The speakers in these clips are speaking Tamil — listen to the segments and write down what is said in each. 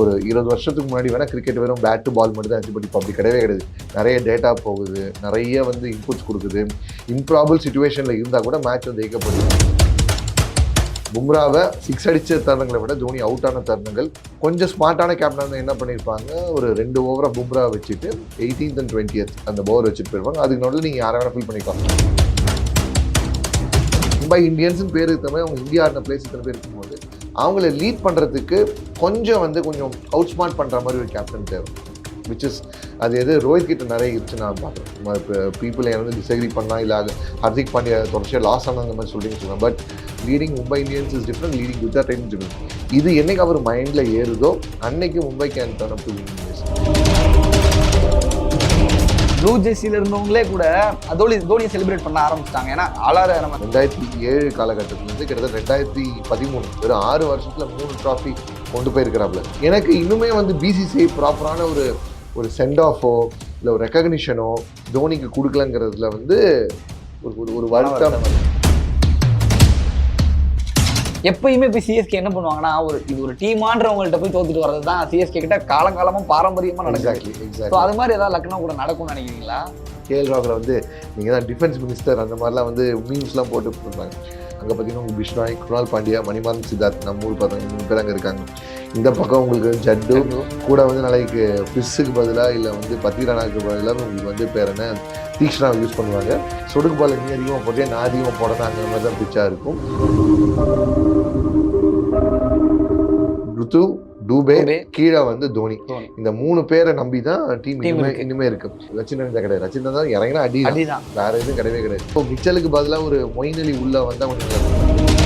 ஒரு இருபது வருஷத்துக்கு முன்னாடி வேணால் கிரிக்கெட் வெறும் பேட்டு பால் மட்டும் தான் இருந்துச்சு பட் இப்போ அப்படி கிடையவே கிடையாது. நிறைய டேட்டா போகுது நிறைய வந்து இன்புட்ஸ் கொடுக்குது. இம்ப்ராபிள் சுச்சுவேஷனில் இருந்தால் கூட மேட்ச் வந்து ஜெயிக்கப்படுது பும்ராவை சிக்ஸ் அடித்த தருணங்களை விட தோனி அவுட் ஆன தருணங்கள் கொஞ்சம் ஸ்மார்ட்டான கேப்டன் என்ன பண்ணியிருப்பாங்க ஒரு ரெண்டு ஓவராக பும்ரா வச்சுட்டு எயிட்டீன்த் அண்ட் டுவெண்ட்டியத் அந்த பவர் வச்சுட்டு போயிருப்பாங்க. அதுக்கு நடுவில் நீங்கள் யாரை வேணால் ஃபீல் பண்ணிக்கலாம். மும்பை இந்தியன்ஸ்னு பேர் இருக்கிற மாதிரி அவங்க இந்தியா ஆடின பிளேஸ் இத்தனை பேர் இருக்கும்போது அவங்கள லீட் பண்ணுறதுக்கு கொஞ்சம் வந்து கொஞ்சம் அவுட் ஸ்மார்ட் பண்ணுற மாதிரி ஒரு கேப்டன் தேவை. விச் இஸ் அது எது ரோஹித் கிட்ட நிறைய இருந்துச்சு நான் பார்க்குறேன் இப்போ பீப்புள் வந்து டிசைரி பண்ணால் இல்லை அது ஹர்திக் பாண்டியா தொடர்ச்சியாக லாஸ் ஆன அந்த மாதிரி சொல்லிங்க சொல்லுவேன் but leading Mumbai Indians is different leading Gujarat time different இது என்றைக்கு அவர் மைண்டில் ஏறுதோ அன்னைக்கு Mumbai can turn up to blue ஜெர்சியில் இருந்தவங்களே கூட தோனி தோனியை செலிப்ரேட் பண்ண ஆரம்பிச்சிட்டாங்க. ஏன்னா அலார நம்ம ரெண்டாயிரத்தி ஏழு காலகட்டத்திலேருந்து கிட்டத்தட்ட ரெண்டாயிரத்தி பதிமூணு வெறும் ஆறு வருஷத்துல மூணு ட்ராஃபி கொண்டு போயிருக்கிறாப்புல. எனக்கு இன்னுமே வந்து பிசிசிஐ ப்ராப்பரான ஒரு ஒரு சென்ட் ஆஃபோ இல்லை ஒரு ரெக்கக்னிஷனோ தோனிக்கு கொடுக்கலங்கிறதுல வந்து ஒரு ஒரு- ஒரு வருத்தம். எப்பயுமே போய் சிஎஸ்கே என்ன பண்ணுவாங்கன்னா ஒரு இது ஒரு டீமான்றவங்கள்ட்ட போய் தோத்துட்டு வர்றது தான் சிஎஸ்கே கிட்ட காலங்காலமா பாரம்பரியமா நடக்குது. ஸோ அது மாதிரி ஏதாவது லக்னோ கூட நடக்கும்னு நினைக்கிறீங்களா? கேஎல் ராகுல வந்து நீங்கள் தான் டிஃபென்ஸ் மினிஸ்டர் அந்த மாதிரிலாம் வந்து மீம்ஸ்லாம் போட்டு இருந்தாங்க அங்கே பார்த்தீங்கன்னா உங்களுக்கு பிஷ்னாய் குணால் பாண்டியா மணிமாறன் சித்தார்த் நம்ம ஊர் பார்த்தவங்க மூணு பேர் அங்கே இருக்காங்க. இந்த பக்கம் உங்களுக்கு ஜட்டு கூட வந்து நாளைக்கு ஃபிஷ்ஷுக்கு பதிலாக இல்லை வந்து பத்திரானாக்கு பதிலாக உங்களுக்கு வந்து பேர் என்ன? தீக்ஷனா யூஸ் பண்ணுவாங்க. சொடுக்கு பால் நீ அதிகமாக போட்டே நான் அதிகமாக போடணும் அந்த மாதிரி தான் பிச்சாக இருக்கும். ருத்து டூபே. கீழே வந்து தோனி. இந்த மூணு பேரை நம்பி தான் டீம் இனிமே இருக்கு. இனிமே இருக்கு. ரச்சின் கிடையாது. ரச்சின் தான் இறங்கினா அடி வேற எதுவும் கிடையவே கிடையாது. இப்போ மிச்சலுக்கு பதிலாக ஒரு மொயின் அலி உள்ள வந்தா கொஞ்சம்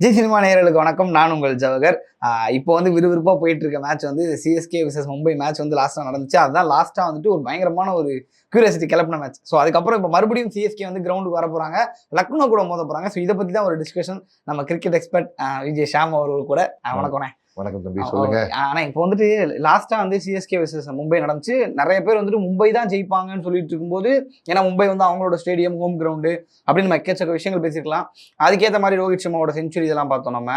ஜி சினிமா நேயர்களுக்கு வணக்கம். நான் உங்கள் ஜவகர். இப்போ வந்து விறுவிறுப்பாக போயிட்டு இருக்க மேட்ச் வந்து சிஎஸ்கே விசஸ் மும்பை மேட்ச் வந்து லாஸ்ட்டாக நடந்துச்சு. அதுதான் லாஸ்ட்டாக வந்துட்டு ஒரு பயங்கரமான ஒரு கியூரியாசிட்டி கிளப்பின மேட்ச் ஸோ அதுக்கப்புறம் இப்போ மறுபடியும் சிஎஸ்கே வந்து கிரவுண்டுக்கு வர போகிறாங்க லக்னோ கூட மோத போகிறாங்க ஸோ இதை பற்றி தான் ஒரு டிஸ்கஷன் நம்ம கிரிக்கெட் எக்ஸ்பர்ட் விஜய் ஷாம் அவர்கள் கூட. வணக்கம்ண்ணே. வணக்கம் தம்பி சொல்லுங்க. ஆனா இப்போ வந்துட்டு லாஸ்டா வந்து சிஎஸ்கே வர்சஸ் மும்பை நடந்துச்சு. நிறைய பேர் வந்துட்டு மும்பை தான் ஜெயிப்பாங்கன்னு சொல்லிட்டு இருக்கும்போது ஏன்னா மும்பை வந்து அவங்களோட ஸ்டேடியம் ஹோம் கிரவுண்டு அப்படின்னு நம்ம எக்கச்சக்க விஷயங்கள் பேசிருக்கலாம் அதுக்கேற்ற மாதிரி ரோஹித் சர்மாவோட செஞ்சுரி இதெல்லாம் பார்த்தோம் நம்ம.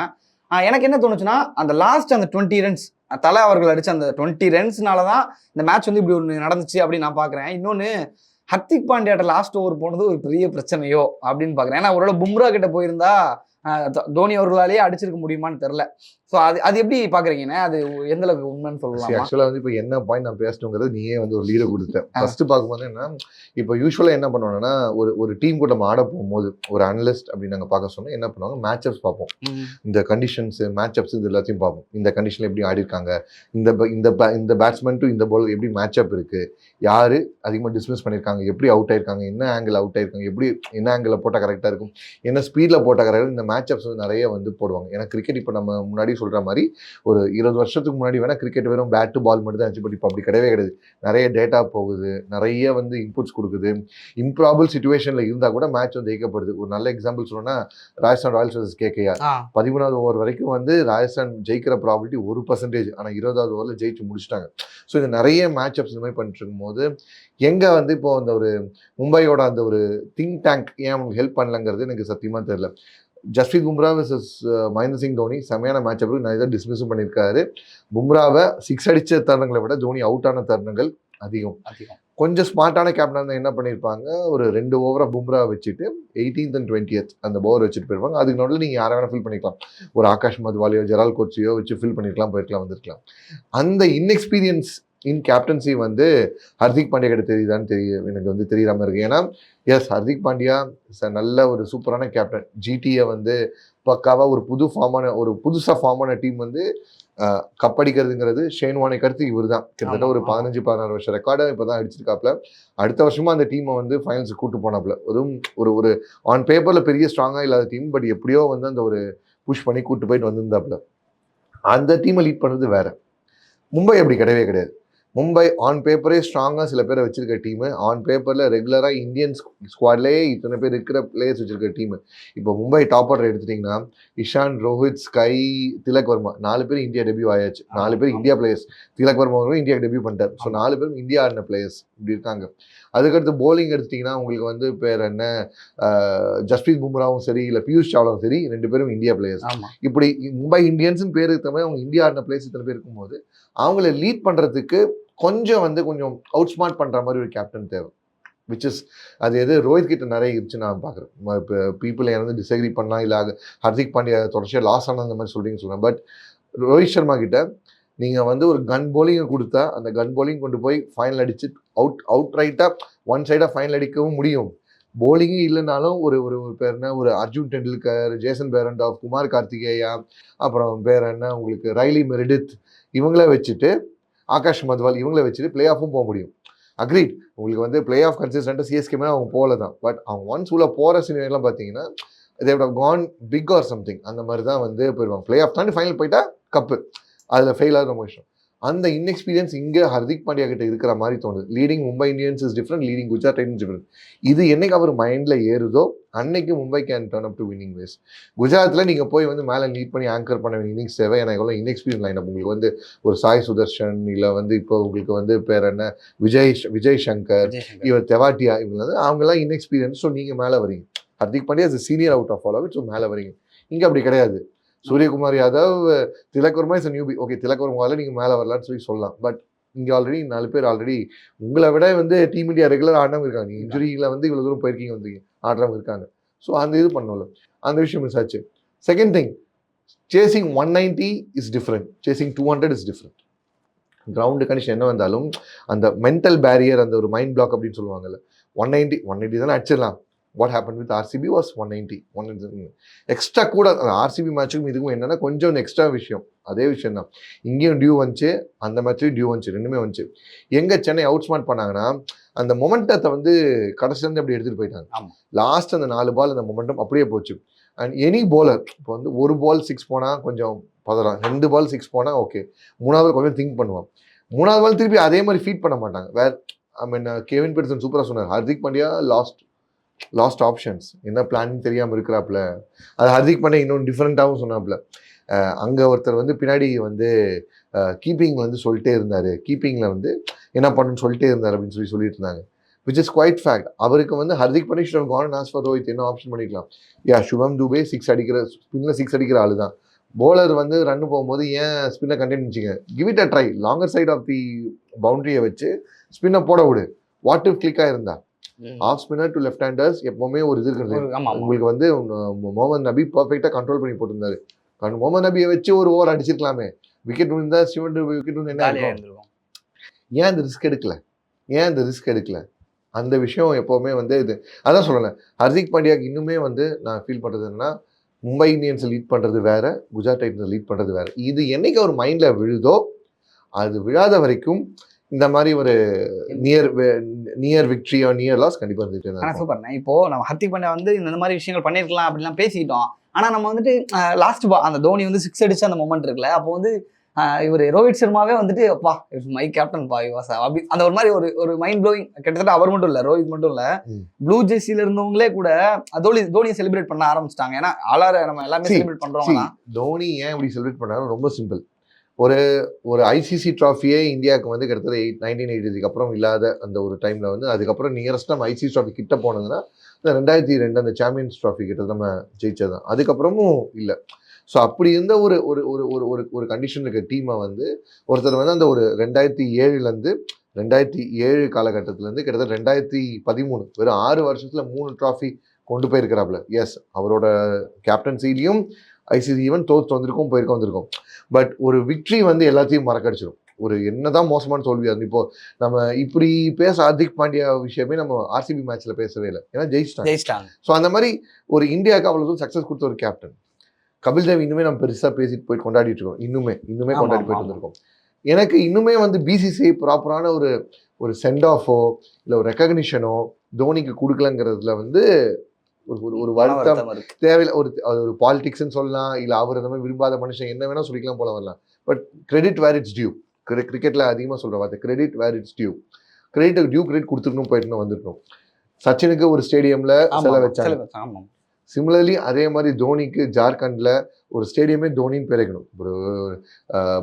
எனக்கு என்ன தோணுச்சுன்னா அந்த லாஸ்ட் அந்த டுவெண்ட்டி ரன்ஸ் தலை அவர்கள் அடிச்ச அந்த டுவெண்ட்டி ரன்ஸ்னால தான் இந்த மேட்ச் வந்து இப்படி ஒன்று நடந்துச்சு அப்படின்னு நான் பார்க்குறேன். இன்னொன்று ஹர்திக் பாண்டியாட்ட லாஸ்ட் ஓவர் போனது ஒரு பெரிய பிரச்சனையோ அப்படின்னு பார்க்குறேன். ஏன்னா ஒருவேளை பும்ரா கிட்ட போயிருந்தா தோனி அவர்களாலேயே அடிச்சிருக்க முடியுமான்னு தெரில ஸோ அது அது எப்படி பாக்குறீங்கண்ணே? அது எந்த அளவுக்கு உண்மைன்னு சொல்லலாமா? ஆக்சுவலாக வந்து இப்போ என்ன பாயிண்ட் நான் பேசணுங்கிறது நீயே வந்து ஒரு லீடை கொடுத்த ஆ. ஃபர்ஸ்ட் பார்க்கும்போது என்ன இப்போ யூஸ்வலாக என்ன பண்ணுவாங்கன்னா ஒரு ஒரு டீம் கூட நம்ம ஆட போகும்போது ஒரு அனலிஸ்ட் அப்படின்னு நாங்கள் பார்க்க சொன்னோம் என்ன பண்ணுவாங்க? மேட்சப்ஸ் பார்ப்போம். இந்த கண்டிஷன்ஸ் மேட்சப்ஸ் இது எல்லாத்தையும் பார்ப்போம். இந்த கண்டிஷனில் எப்படி ஆடி இருக்காங்க இந்த இந்த இந்த பேட்ஸ்மேன் டு இந்த பால் எப்படி மேட்சப் இருக்கு? யாரு அதிகமாக டிஸ்மிஸ் பண்ணியிருக்காங்க எப்படி அவுட் ஆயிருக்காங்க? என்ன ஆங்கிள் அவுட் ஆயிருக்காங்க? எப்படி என்ன ஆங்கிள் போட்டால் கரெக்டாக இருக்கும்? என்ன ஸ்பீடில் போட்டால் கரெக்டாக இந்த மேட்சப்ஸ் வந்து நிறைய வந்து போடுவாங்க. ஏன்னா கிரிக்கெட் இப்போ நம்ம முன்னாடி சொல்கிற மாதிரி ஒரு இருபது வருஷத்துக்கு முன்னாடி வேணால் கிரிக்கெட் வெறும் பேட்டு பால் மட்டும் தான் இருந்துச்சு. பட் இப்போ அப்படி கிடையவே கிடையாது. நிறைய டேட்டா போகுது. நிறைய வந்து இன்புட்ஸ் கொடுக்குது. இம்ப்ராபிள் சுச்சுவேஷனில் இருந்தால் கூட மேட்ச் வந்து ஜெயிக்கப்படுது. ஒரு நல்ல எக்ஸாம்பிள் சொல்லணும்னா ராஜஸ்தான் ராயல்ஸ் வர்சஸ் கேகேஆர் ஆ, பதிமூணாவது ஓவர் வரைக்கும் வந்து ராஜஸ்தான் ஜெயிக்கிற ப்ராபிலிட்டி ஒரு பர்சன்டேஜ் ஆனால் இருபதாவது ஓவரில் ஜெயிச்சு முடிச்சிட்டாங்க. ஸோ இது நிறைய மேட்சப்ஸ் இந்த மாதிரி பண்ணிட்டு இருக்கும்போது எங்கே வந்து இப்போ அந்த ஒரு மும்பையோட அந்த ஒரு திங்க் டேங்க் ஏன் அவங்களுக்கு ஹெல்ப் பண்ணலங்கிறது எனக்கு சத்தியமாக தெரியல. ஜஸ்பிரீத் பும்ரா வர்சஸ் மகேந்திர சிங் தோனி செமையான மேட்ச் அப்படி நான் இதை டிஸ்மிஸும் பண்ணியிருக்காரு. பும்ராவை சிக்ஸ் அடிச்ச தருணங்களை விட தோனி அவுட் ஆன தருணங்கள் அதிகம். அதிகம். கொஞ்சம் ஸ்மார்ட்டான கேப்டன் இருந்தால் என்ன பண்ணியிருப்பாங்க? ஒரு ரெண்டு ஓவராக பும்ரா வச்சுட்டு எயிட்டீன்த் அண்ட் டுவெண்ட்டியத் அந்த பவர் வச்சுட்டு போயிருப்பாங்க. அதுக்கு நடுவில் நீங்கள் யாரை வேணால் ஃபில் பண்ணிக்கலாம். ஒரு ஆகாஷ் மதுவாலியோ ஜெரால் கோச்சியோ வச்சு ஃபில் பண்ணிருக்கலாம் போயிருக்கலாம் வந்திருக்கலாம். அந்த இன்எக்ஸ்பீரியன்ஸ் இன் கேப்டன்சி வந்து ஹர்திக் பாண்டியா கிட்ட தெரியுதான்னு தெரிய எனக்கு வந்து தெரியாம இருக்கு. ஏன்னா yes Hardik Pandya is a நல்ல ஒரு சூப்பரான கேப்டன். ஜிடியை வந்து பக்காவா ஒரு புது ஃபார்மான ஒரு புதுசாக ஃபார்மான டீம் வந்து கப்படிக்கிறதுங்கிறது ஷேன்வானை கருத்து இவர் தான் கிட்டத்தட்ட ஒரு. பதினஞ்சு பதினாறு வருஷம் ரெக்கார்டை இப்போ தான் அடிச்சிருக்காப்ல. அடுத்த வருஷமா அந்த டீமை வந்து ஃபைனல்ஸ் கூட்டு போனாப்ல. அதுவும் ஒரு ஒரு ஆன் பேப்பரில் பெரிய ஸ்ட்ராங்காக இல்லாத டீம் பட் எப்படியோ வந்து அந்த ஒரு புஷ் பண்ணி கூட்டு போயிட்டு வந்திருந்தாப்ல. அந்த டீமை லீட் பண்ணது வேற. மும்பை அப்படி கிடையவே கிடையாது. மும்பை ஆன் பேப்பரே ஸ்ட்ராங்காக சில பேரை வச்சிருக்க டீமு ஆன் பேப்பரில் ரெகுலராக இந்தியன் ஸ்குவாட்லேயே இத்தனை பேர் இருக்கிற பிளேயர்ஸ் வச்சிருக்க டீமு இப்போ மும்பை டாப் ஆர்டர் எடுத்துட்டிங்கன்னா இஷான் ரோஹித் ஸ்கை திலக் வர்மா நாலு பேர் இந்தியா டெபியூ ஆயாச்சு. நாலு பேர் India players Tilak Varma India debut பண்ணிட்டார். ஸோ நாலு பேரும் இந்தியா ஆடின பிளேயர்ஸ் இப்படி இருக்காங்க. அதுக்கடுத்து bowling எடுத்துட்டிங்கன்னா உங்களுக்கு வந்து பேர் என்ன? ஆஹ் ஜஸ்பிரீத் பும்ராவும் சரி இல்லை பியூஷ் சாவ்லாவும் சரி ரெண்டு பேரும் இந்தியா பிளேயர்ஸ் இப்படி மும்பை இந்தியன்ஸ்னு பேர் இருக்க மாதிரி அவங்க இந்தியா ஆடின பிளேஸ் இத்தனை பேர் இருக்கும்போது அவங்கள லீட் பண்ணுறதுக்கு கொஞ்சம் வந்து கொஞ்சம் அவுட் ஸ்மார்ட் பண்ணுற மாதிரி ஒரு கேப்டன் தேவை. விச் இஸ் அது எது ரோஹித் கிட்ட நிறைய இருந்துச்சு நான் பார்க்குறேன். இப்போ பீப்புள் வந்து டிஸ்அக்ரி பண்ணலாம் இல்லை ஹர்திக் பாண்டியா தொடர்ச்சியாக லாஸ் ஆன அந்த மாதிரி சொல்கிறீங்கன்னு சொல்கிறேன் பட் ரோஹித் சர்மா கிட்ட நீங்கள் வந்து ஒரு கன் போலிங்கை கொடுத்தா அந்த கன் போலிங் கொண்டு போய் ஃபைனல் அடிச்சு அவுட் அவுட் ரைட்டாக ஒன் சைடாக ஃபைனல் அடிக்கவும் முடியும். போலிங்கும் இல்லைனாலும் ஒரு ஒரு ஒரு பேர் என்ன? ஒரு அர்ஜுன் டெண்டுல்கர் ஜேசன் பேரண்டாஃப் குமார் கார்த்திகேயா அப்புறம் பேர் என்ன? உங்களுக்கு ரைலி மெரிடித் இவங்கள வச்சுட்டு ஆகாஷ் மத்வால் இவங்களை வச்சுட்டு பிளே ஆஃபும் போக முடியும். அக்ரீட் உங்களுக்கு வந்து பிளே ஆஃப் கன்சிஸ்டண்ட்டாக சிஎஸ்கே மேலே அவங்க போகல தான் பட் அவங்க ஒன்ஸ் உள்ள போகிற சீனியர்லாம் பார்த்தீங்கன்னா they've gone big or something அந்த மாதிரி தான் வந்து போயிடுவாங்க பிளே ஆஃப் தாண்டி ஃபைனல் போயிட்டா கப்பு அதில் ஃபெயில் ஆகிற ரொம்ப விஷயம் அந்த இன்எக்ஸ்பீரியன்ஸ் இங்கே ஹர்திக் பாண்டியா கிட்ட இருக்கிற மாதிரி தோணுது. Leading Mumbai Indians is different leading Gujarat Titans different இது என்னைக்கு அவர் மைண்டில் ஏறுதோ அன்னைக்கு Mumbai can turn up to winning ways குஜராத்தில் நீங்கள் போய் வந்து மேலே லீட் பண்ணி ஆங்கர் பண்ண வேண்டிய இன்னிங்ஸ் தேவை. எனக்கு எவ்வளோ இன்எக்ஸ்பீரியன்ஸ் லைன் உங்களுக்கு வந்து ஒரு சாய் சுதர்ஷன் இல்லை வந்து இப்போ உங்களுக்கு வந்து பேர் என்ன? விஜய் விஜய் சங்கர். இவர் தெவாட்டியா இவங்க வந்து அவங்கெல்லாம் இன்எக்ஸ்பீரியன்ஸ் ஸோ நீங்கள் மேலே வரீங்க Hardik Pandya is senior out of all of so மேலே வரீங்க இங்கே அப்படி கிடையாது. Suryakumar Yadav Tilak Varma is newbie okay Tilak வர்மாவில் நீங்கள் மேலே வரலான்னு சொல்லி சொல்லலாம். பட் இங்கே ஆல்ரெடி நாலு பேர் ஆல்ரெடி உங்களை விட வந்து டீம் இண்டியா ரெகுலர் ஆடினவங்க இருக்காங்க. நீங்கள் இன்ஜுரியில் வந்து இவ்வளோ தூரம் போயிருக்கீங்க வந்தீங்க ஆடுறவங்க இருக்காங்க. ஸோ அந்த இது பண்ணல அந்த விஷயம் மிஸ் ஆச்சு. Second thing chasing one ninety is different chasing two hundred is different ground condition என்ன வந்தாலும் அந்த மென்டல் பேரியர் அந்த ஒரு மைண்ட் பிளாக் அப்படின்னு சொல்லுவாங்கல்ல ஒன் நைன்ட்டி ஒன் நைன்ட்டி தானே அடிச்சிடலாம். What happen with RCB was one ninety one extra கூட ஆர்சிபி மேட்சுக்கும் இதுக்கும் என்னன்னா கொஞ்சம் எக்ஸ்ட்ரா விஷயம். அதே விஷயம் தான் இங்கேயும் டியூ வந்துச்சு அந்த மேட்ச்லையும் டியூ வந்துச்சு ரெண்டுமே வந்துச்சு. எங்கே சென்னை அவுட் ஸ்மார்ட் பண்ணாங்கன்னா அந்த மொமெண்டத்தை வந்து கடைசிலேருந்து அப்படி எடுத்துகிட்டு போயிட்டாங்க. லாஸ்ட் அந்த நாலு பால் அந்த மொமெண்டம் அப்படியே போச்சு. அண்ட் எனி bowler இப்போ வந்து ஒரு பால் சிக்ஸ் போனால் கொஞ்சம் பதறான். ரெண்டு பால் சிக்ஸ் போனால் ஓகே மூணாவது கொஞ்சம் திங்க் பண்ணுவான். மூணாவது பால் திருப்பி அதே மாதிரி ஃபீட் பண்ண மாட்டாங்க. வேற ஐ மீன் கேவின் பெர்சன் சூப்பராக சொன்னார். Hardik Pandya last last options என்ன பிளான் தெரியாமல் இருக்கிறாப்புல. அது ஹர்திக் பண்ண இன்னொன்று டிஃப்ரெண்ட்டாகவும் சொன்னாப்புல. அங்கே ஒருத்தர் வந்து பின்னாடி வந்து கீப்பிங்கில் வந்து சொல்லிட்டே இருந்தார். கீப்பிங்கில் வந்து என்ன பண்ணுன்னு சொல்லிட்டே இருந்தார் அப்படின்னு சொல்லி சொல்லிட்டு இருந்தாங்க. விச் இஸ் குவைட் ஃபேக்ட் அவருக்கு வந்து ஹர்திக் பண்ணி should gone as far Rohit என்ன ஆப்ஷன் பண்ணிக்கலாம்? யா சுபம் துபே சிக்ஸ் அடிக்கிற ஸ்பின்னில் சிக்ஸ் அடிக்கிற ஆளு தான் போலர் வந்து ரன் போகும்போது ஏன் ஸ்பின்னை கண்டென்ட் வச்சுங்க give it a try longer side of the பவுண்டரியை வச்சு ஸ்பின்னை போட விடு. வாட் இஃப் கிளிக்காக இருந்தால் off spinner to left handers எப்பவுமே ஒரு இது ஆமா உங்களுக்கு வந்து முகமது நபி பர்ஃபெக்டாக கண்ட்ரோல் பண்ணி போட்டிருந்தாரு. கண் முகமது நபியை வச்சு ஒரு ஓவர் அடிச்சிருக்கலாமே. விக்கெட் விழுந்தா சிவன் விக்கெட் விழுந்து என்ன ஏன் அந்த ரிஸ்க் எடுக்கல? ஏன் அந்த ரிஸ்க் எடுக்கல? அந்த விஷயம் எப்போவுமே வந்து இது அதான் சொல்லலை ஹர்திக் பாண்டியாக்கு இன்னுமே வந்து நான் ஃபீல் பண்ணுறது என்னன்னா மும்பை இந்தியன்ஸை லீட் பண்ணுறது வேற குஜராத் டைட்டன்ஸை லீட் பண்ணுறது வேற. இது என்னைக்கு அவர் மைண்டில் விழுதோ அது விழாத வரைக்கும் இந்த மாதிரி ஒரு near near victory near loss கண்டிப்பாக இருக்கும். சூப்பர் இப்போ நம்ம ஹர்திக் பாண்டியா வந்து இந்த மாதிரி விஷயங்கள் பண்ணிருக்கலாம் அப்படிலாம் பேசிக்கிட்டோம். ஆனா நம்ம வந்துட்டு லாஸ்ட் அந்த தோனி வந்து சிக்ஸ் அடிச்ச அந்த மொமெண்ட் இருக்குல்ல அப்போ வந்து இவர் ரோஹித் சர்மாவே வந்துட்டு அப்பா மை கேப்டன் பா யுவாஸ் அப்படி அந்த ஒரு மாதிரி ஒரு ஒரு மைண்ட் ப்ளோயிங் கிட்டத்தட்ட அவர் மட்டும் இல்ல ரோஹித் மட்டும் இல்ல. ப்ளூ ஜெர்சில இருந்தவங்களே கூட தோனி தோனியை செலிப்ரேட் பண்ண ஆரம்பிச்சிட்டாங்க. ஏன்னா ஆளார நம்ம எல்லாமே செலிப்ரேட் See, தான். ஏன் இப்படி செலிப்ரேட் பண்ணாரு ரொம்ப சிம்பிள் ஒரு ஒரு ஐசிசி ட்ராஃபியே இந்தியாவுக்கு வந்து கிட்டத்தட்ட எயிட் நைன்டீன் எயிட்டிக்கு அப்புறம் இல்லாத அந்த ஒரு டைமில் வந்து அதுக்கப்புறம் நியரஸ்ட் நம்ம ஐசிசி ட்ராஃபி கிட்ட போனதுன்னா இந்த ரெண்டாயிரத்தி ரெண்டு அந்த சாம்பியன்ஸ் ட்ராஃபி கிட்ட நம்ம ஜெயிச்சது தான் அதுக்கப்புறமும் இல்லை. ஸோ அப்படி இருந்த ஒரு ஒரு ஒரு ஒரு ஒரு ஒரு கண்டிஷன் இருக்க டீமை வந்து ஒருத்தர் வந்து அந்த ஒரு ரெண்டாயிரத்தி ஏழுலேருந்து ரெண்டாயிரத்தி ஏழு காலகட்டத்திலேருந்து கிட்டத்தட்ட ரெண்டாயிரத்தி பதிமூணு வெறும் ஆறு வருஷத்தில் மூணு ட்ராஃபி கொண்டு போயிருக்கிறாப்புல எஸ் அவரோட கேப்டன்சிலையும் ஐசிசி ஈவன் தோத்து வந்திருக்கும் போயிருக்க வந்திருக்கும். பட் ஒரு விக்ட்ரி வந்து எல்லாத்தையும் மறக்கடிச்சிடும் ஒரு என்னதான் மோசமான தோல்வி அது இப்போ நம்ம இப்படி பேச ஹார்திக் பாண்டியா விஷயமே நம்ம ஆர்சிபி மேட்ச்ல பேசவே இல்லை. ஏன்னா ஜெயிச்சிட்டாங்க. ஜெயிச்சிட்டாங்க. ஸோ அந்த மாதிரி ஒரு இந்தியாவுக்கு அவ்வளோ சக்ஸஸ் கொடுத்த ஒரு கேப்டன் கபில் தேவ் இன்னுமே நம்ம பெருசாக பேசிட்டு போயிட்டு கொண்டாடிட்டு இருக்கோம். இன்னுமே இன்னுமே கொண்டாடி போயிட்டு. வந்திருக்கோம். எனக்கு இன்னுமே வந்து பிசிசிஐ ப்ராப்பரான ஒரு ஒரு சென்ட் ஆஃபோ இல்லை ஒரு ரெக்கக்னிஷனோ தோனிக்கு கொடுக்கலங்கிறதுல வந்து ஒரு ஒரு- வருத்தம் தேவையில்ல. ஒரு ஒரு பாலிடிக்ஸ்னு சொல்லலாம் இல்லை அவர் அந்த மாதிரி விரும்பாத மனுஷன் என்ன வேணா சொல்லிக்கலாம் போல வரலாம். But credit where it's due கிரிக்கெட்ல அதிகமாக சொல்ற வார்த்தை credit where it's due credit due credit கொடுத்துருக்கணும் போயிட்டு வந்துருக்கணும் சச்சினுக்கு ஒரு ஸ்டேடியம்ல செல வச்சாங்க. சிமிலர்லி அதே மாதிரி தோனிக்கு ஜார்க்கண்ட்ல ஒரு ஸ்டேடியமே தோனின்னு பேர் வைக்கணும். ஒரு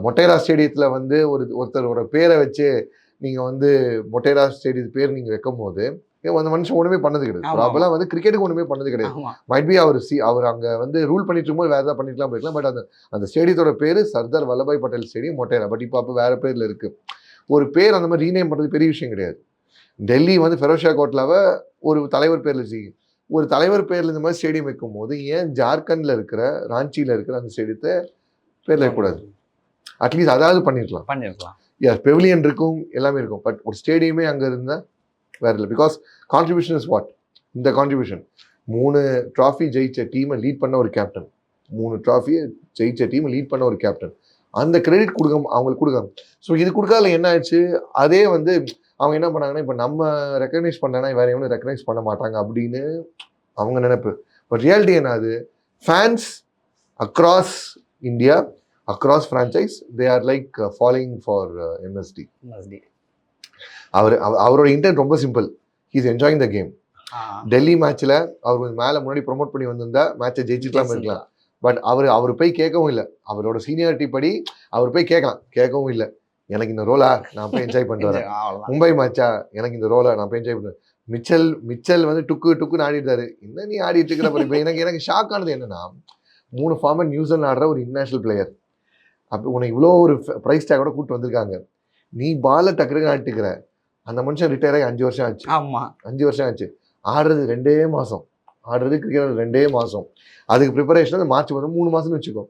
மொட்டேரா ஸ்டேடியத்துல வந்து ஒரு ஒருத்தரோட பேரை வச்சு நீங்கள் வந்து மொட்டேரா ஸ்டேடியம் பேர் நீங்கள் வைக்கும் போது அந்த மனுஷன் ஒன்றுமே பண்ணது கிடையாது. ப்ராப்பராக வந்து கிரிக்கெட்டுக்கு ஒன்றுமே பண்ணது கிடையாது. மைட் பி அவர் சி அவர் அங்கே வந்து ரூல் பண்ணிட்டு இருக்கும்போது வேறு ஏதாவது பண்ணிக்கலாம் போயிருக்கலாம். பட் அந்த அந்த ஸ்டேடியத்தோட பேர் சர்தார் வல்லபாய் பட்டேல் ஸ்டேடியம் மொட்டேரா பட் இப்போ அப்போ வேறு பேரில் இருக்குது ஒரு பேர் அந்த மாதிரி ரீநேம் பண்ணுறது பெரிய விஷயம் கிடையாது. டெல்லி வந்து ஃபெரோஷா கோட்லாவை ஒரு தலைவர் பேரில் வச்சுக்கிங்க ஒரு தலைவர் பேரில் இந்த மாதிரி ஸ்டேடியம் வைக்கும் போது ஏன் ஜார்க்கண்டில் இருக்கிற ராஞ்சியில் இருக்கிற அந்த ஸ்டேடியத்தை பேரில் வைக்கக்கூடாது? அட்லீஸ்ட் அதாவது பண்ணிருக்கலாம். பண்ணிருக்கலாம். எஸ் பெவிலியன் இருக்கும் எல்லாமே இருக்கும். பட் ஒரு ஸ்டேடியமே அங்கே இருந்தால் வேற இல்லை. பிகாஸ் கான்ட்ரிபியூஷன் இஸ் வாட் இந்த கான்ட்ரிபியூஷன் மூணு ட்ராஃபி ஜெயிச்ச டீமை லீட் பண்ண ஒரு கேப்டன் மூணு ட்ராஃபியை ஜெயிச்ச டீமை லீட் பண்ண ஒரு கேப்டன் அந்த கிரெடிட் கொடுக்க அவங்களுக்கு கொடுக்காங்க ஸோ இது கொடுக்காத என்ன ஆயிடுச்சு? அதே வந்து அவங்க என்ன பண்ணாங்கன்னா இப்போ நம்ம ரெக்கக்னைஸ் பண்ணனா வேற எவனும் ரெக்கக்னைஸ் பண்ண மாட்டாங்க அப்படின்னு அவங்க நினைப்பு. பட் ரியாலிட்டி என்னது? Fans across India across franchise they are like following for MSD அவர் அவ- அவரோட இன்டென்ட் ரொம்ப simple he's enjoying the game Delhi மேட்ச்ல அவர் கொஞ்சம் மேல முன்னாடி ப்ரோமோட் பண்ணி வந்திருந்தா மேட்சை ஜெயிச்சுக்கலாம் இருக்கலாம். பட் அவர் அவர் போய் கேட்கவும் இல்லை. அவரோட சீனியாரிட்டி படி அவர் போய் கேட்கலாம். கேட்கவும் இல்லை. எனக்கு இந்த ரோலா நான் போய் என்ஜாய் அவ்வளவுதான். மும்பை மேட்சா எனக்கு இந்த ரோலை நான் போய் என்ஜாய் பண்ணுவேன் மிச்சல் மிச்சல் வந்து டுக்கு டுக்குன்னு ஆடிட்டாரு. என்ன நீ ஆடிட்டு இருக்கிற. இப்ப எனக்கு எனக்கு ஷாக் ஆனது என்னன்னா மூணு ஃபார்மட் நியூசிலாந்து ஆடுற ஒரு இன்டர்நேஷனல் பிளேயர் அப்போ உனக்கு இவ்வளோ ஒரு ப்ரைஸ் டேக்கோட கூப்பிட்டு வந்திருக்காங்க. நீ பாலை டக்குனு ஆட்டிக்கிற அந்த மனுஷன் ரிட்டையர் ஆகி அஞ்சு வருஷம் ஆச்சு. ஆமா. அஞ்சு வருஷம் ஆச்சு. ஆடுறது ரெண்டே மாதம் ஆடுறது கிரிக்கெட் ரெண்டே மாதம் அதுக்கு ப்ரிப்பரேஷன் அந்த மார்ச் வந்து மூணு மாதம்னு வச்சுக்கோ.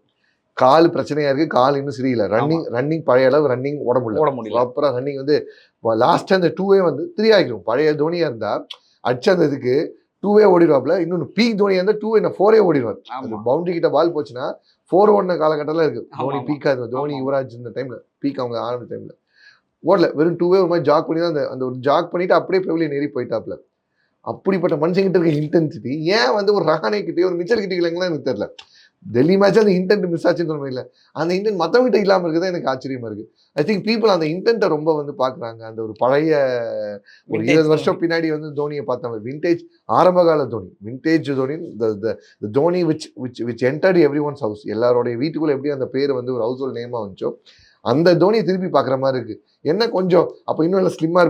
கால் பிரச்சனையா இருக்கு கால் இன்னும் சரியில்லை. ரன்னிங் ரன்னிங் பழைய அளவு ரன்னிங் ஓட முடியல. ஓட முடியல. ப்ராப்பராக ரன்னிங் வந்து லாஸ்ட் அந்த டூவே வந்து த்ரீ ஆகிடும் பழைய தோனியா இருந்தா அடிச்ச அந்த இதுக்கு டூவே ஓடிடுவாப்ல. இன்னொன்று பீக் தோனியா இருந்தா டூ என்ன ஃபோரே ஓடிடுவார் பவுண்டரி கிட்ட பால் போச்சுன்னா ஃபோர் ஓடின காலகட்டம்லாம் இருக்கு. ஆமா, தோனி ஆமா. பீக்கா இருக்கு தோனி. யுவராஜ் இந்த டைம்ல பீக் அவங்க ஆரம்பிச்ச டைம்ல ஓடல. வெறும் டூவே ஒரு மாதிரி ஜாக் பண்ணி தான் அந்த அந்த ஒரு ஜாக் பண்ணிட்டு அப்படியே பெவிலியன் ஏறி போயிட்டாப்ல. அப்படிப்பட்ட மனுஷங்கிட்ட இருக்க இன்டென்சிட்டி ஏன் வந்து ஒரு ரஹானே கிட்டே ஒரு மிச்சல் கிட்ட இல்லைங்களா எனக்கு தெரியல. டெல்லி மேட்ச் அந்த இன்டென்ட் மிஸ் ஆச்சுன்னு சொல்ல இல்லை அந்த இன்டென்ட் மற்றவங்கிட்ட இல்லாமல் இருக்குது எனக்கு ஆச்சரியமா இருக்கு. ஐ திங்க் பீப்புள் அந்த இன்டென்ட்டை ரொம்ப வந்து பார்க்குறாங்க அந்த ஒரு பழைய ஒரு இருபது வருஷம் பின்னாடி வந்து தோனியை பார்த்தவங்க விண்டேஜ் ஆரம்பகால Dhoni. Vintage Dhoni the Dhoni which which which entered everyone's house எல்லாரோடைய வீட்டுக்குள்ள எப்படி அந்த பேர் வந்து ஒரு ஹவுஸ் ஹோல்ட் நேமாக வந்துச்சோ அந்த தோனியை திருப்பி பார்க்குற மாதிரி இருக்கு. என்ன கொஞ்சம் அப்போ இன்னும் நல்லா ஸ்லிம்மாக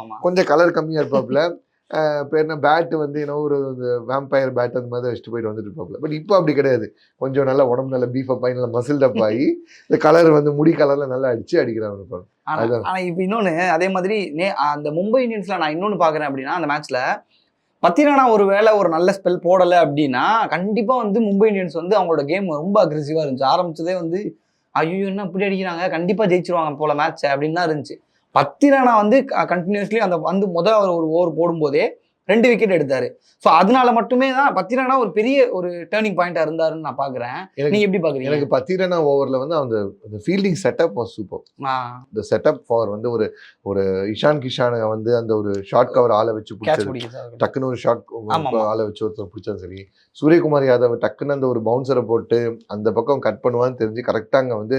ஆமா கொஞ்சம் கலர் கம்மியாக பேர் என்ன பேட் வந்து என்ன ஒரு வேம்பயர் பேட் அந்த மாதிரி வச்சுட்டு போயிட்டு வந்துட்டு இருப்பாப்ல? பட் இப்போ அப்படி கிடையாது. கொஞ்சம் நல்லா உடம்பு நல்லா பீஃப் அப் ஆகி நல்லா மசில் டப் ஆகி இந்த கலர் வந்து முடி கலர்ல நல்லா அடிச்சு அடிக்கிறாங்க இப்போ ஆனா அதுதான். ஆனா இப்ப இன்னொன்னு அதே மாதிரி நே அந்த மும்பை இந்தியன்ஸ்ல நான் இன்னொன்னு பாக்குறேன் அப்படின்னா அந்த மேட்ச்ல பத்திரானா ஒரு வேளை ஒரு நல்ல ஸ்பெல் போடல அப்படின்னா கண்டிப்பா வந்து மும்பை இந்தியன்ஸ் வந்து அவங்களோட கேம் ரொம்ப அக்ரெசிவா இருந்துச்சு. ஆரம்பிச்சதே வந்து ஐயோ என்ன இப்படி அடிக்கிறாங்க? கண்டிப்பாக ஜெயிச்சிருவாங்க போல மேட்ச் அப்படின்னு தான் இருந்துச்சு. பத்திரானா வந்து கண்டினியூஸ்லி அந்த வந்து முதல் அவர் ஒரு ஓவர் போடும்போதே ரெண்டு விக்கெட் எடுத்தாரு. ஸோ அதனால மட்டுமே தான் பத்திரானா ஒரு பெரிய ஒரு டேர்னிங் பாயிண்டா இருந்தாருன்னு நான் பாக்குறேன். நீங்க எப்படி பாக்குறீங்க? எனக்கு பத்திரனா ஓவர்ல வந்து அந்த ஃபீல்டிங் செட்டப் வாஸ் சூப்பர் இந்த செட்டப் ஃபார் வந்து ஒரு ஒரு இஷான் கிஷானை வந்து அந்த ஒரு ஷார்ட் கவர் ஆளை வச்சு பிடிச்சது. டக்குன்னு ஒரு ஷார்ட். ஆளை வச்சு ஒருத்தர் பிடிச்சதும் சரி. சூரியகுமார் யாதவ் டக்குன்னு அந்த ஒரு பவுன்சரை போட்டு அந்த பக்கம் கட் பண்ணுவான்னு தெரிஞ்சு கரெக்டாக அங்கே வந்து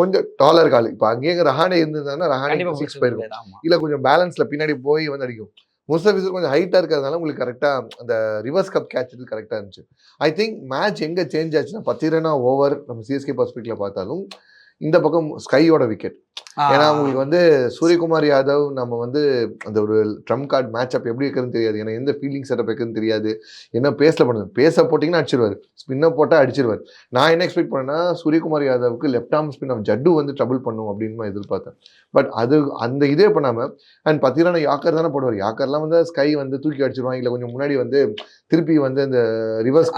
கொஞ்சம் டாலர் கால் இப்போ அங்கேயே ரஹானே இருந்ததுன்னா ரஹானே சிக்ஸ் போயிருக்கும். இல்லை கொஞ்சம் பேலன்ஸ்ல பின்னாடி போய் வந்து அடிக்கும். முஸ்தபிசர் கொஞ்சம் ஹைட்டாக இருக்கிறதுனால உங்களுக்கு கரெக்டாக அந்த ரிவர்ஸ் கப் கேட்ச் கரெக்டாக இருந்துச்சு. ஐ திங்க் மேட்ச் எங்கே சேஞ்ச் ஆச்சுன்னா பத்து ஓவர் நம்ம சிஎஸ்கே பர்ஸ்பெக்டில் பார்த்தாலும் இந்த பக்கம் ஸ்கையோட விக்கெட் ஏன்னா உங்களுக்கு வந்து சூரியகுமார் யாதவ் நம்ம வந்து அந்த ஒரு ட்ரம் கார்டு மேட்ச் அப் எப்படி இருக்குன்னு தெரியாது. ஏன்னா எந்த ஃபீல்டிங் செட்டப் இருக்குன்னு தெரியாது. என்ன பேஸில் பண்ணுது பேச போட்டிங்கன்னா அடிச்சிருவார். ஸ்பின்னை போட்டால் அடிச்சிருவார். நான் என்ன எக்ஸ்பெக்ட் பண்ணேன்னா Suryakumar யாதவுக்கு left arm spin off Jaddu வந்து ட்ரபிள் பண்ணும் அப்படின்னு எதிர்பார்த்தேன். பட் அது அந்த இதே பண்ணாமல் அண்ட் பத்திரான யாக்கர் தானே போடுவார். யாக்கர்லாம் வந்து ஸ்கை வந்து தூக்கி அடிச்சிருவாங்க. இல்லை கொஞ்சம் முன்னாடி வந்து திருப்பி வந்து இந்த ரிவர்ஸ்.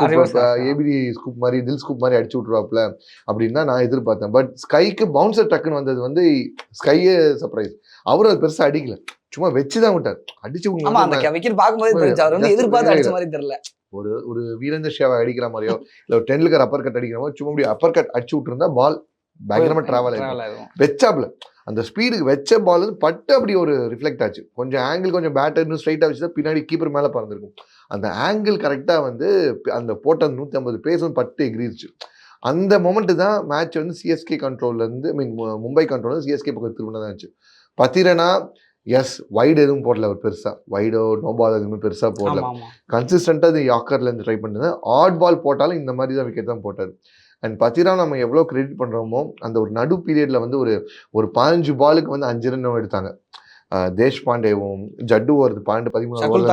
ஏபிடி ஸ்கூப் மாதிரி தில் ஸ்கூப் மாதிரி அடிச்சு விட்ருவாப்ல அப்படின்னு தான் நான் எதிர்பார்த்தேன். பட் ஸ்கைக்கு பவுன்சர் டக்குன்னு வந்தது வந்து ஸ்கையே சர்ப்ரைஸ் அவரும் அது பெருசா அடிக்கல. சும்மா வச்சு தான் விட்டார். அடிச்சு ஆமா. அந்த விக்கெட் பார்க்கும்போதே தெரிஞ்சு அவர் வந்து எதிர்பார்த்து அடிச்ச. மாதிரி தெரியல. ஒரு ஒரு வீரேந்தர் சேவை அடிக்கிற மாதிரியோ இல்ல ஒரு டெண்டுல்கர் அப்பர் கட் அடிக்கிற மாதிரி சும்மா அப்படி அப்பர் கட் அடிச்சு விட்டுருந்தா பால் பயங்கரமா டிராவல் ஆகும். வெச்சாப்ல அந்த ஸ்பீடுக்கு வெச்ச பால் வந்து பட்டு அப்படி ஒரு ரிஃப்ளெக்ட் ஆச்சு. கொஞ்சம் ஆங்கிள் கொஞ்சம் பேட்டர் இன்னும் ஸ்ட்ரைட்டாக வச்சு பின்னாடி கீப்பர் மேலே பறந்துருக்கும். அந்த ஆங்கிள் கரெக்டாக வந்து அந்த போட்ட நூற்றி ஐம்பது பேஸ் வந்து பட்டு எகிரிச்சு அந்த மொமெண்ட் தான் மேட்ச் வந்து CSK கண்ட்ரோல்லேருந்து I mean Mumbai control CSK பக்கம் திரும்பினா தான் இருந்துச்சு. பத்திரனா? எஸ் வைடு எதுவும் போடல அவர் பெருசாக வைடோ நோ பால் எதுவுமே பெருசாக போடல. கன்சிஸ்டண்ட்டாக அது யாக்கர்லேருந்து ட்ரை பண்ணுது. ஆட் பால் போட்டாலும் இந்த மாதிரி தான் விக்கெட் தான் போட்டார். அண்ட் பத்திரா நம்ம எவ்வளோ கிரெடிட் பண்ணுறோமோ அந்த ஒரு நடு பீரியடில் வந்து ஒரு ஒரு பதினஞ்சு பாலுக்கு வந்து அஞ்சு ரன் எடுத்தாங்க. அஹ், தேஷ் பாண்டேவும் ஜட்டு வருது பன்னெண்டு பதிமூணு ஓவர்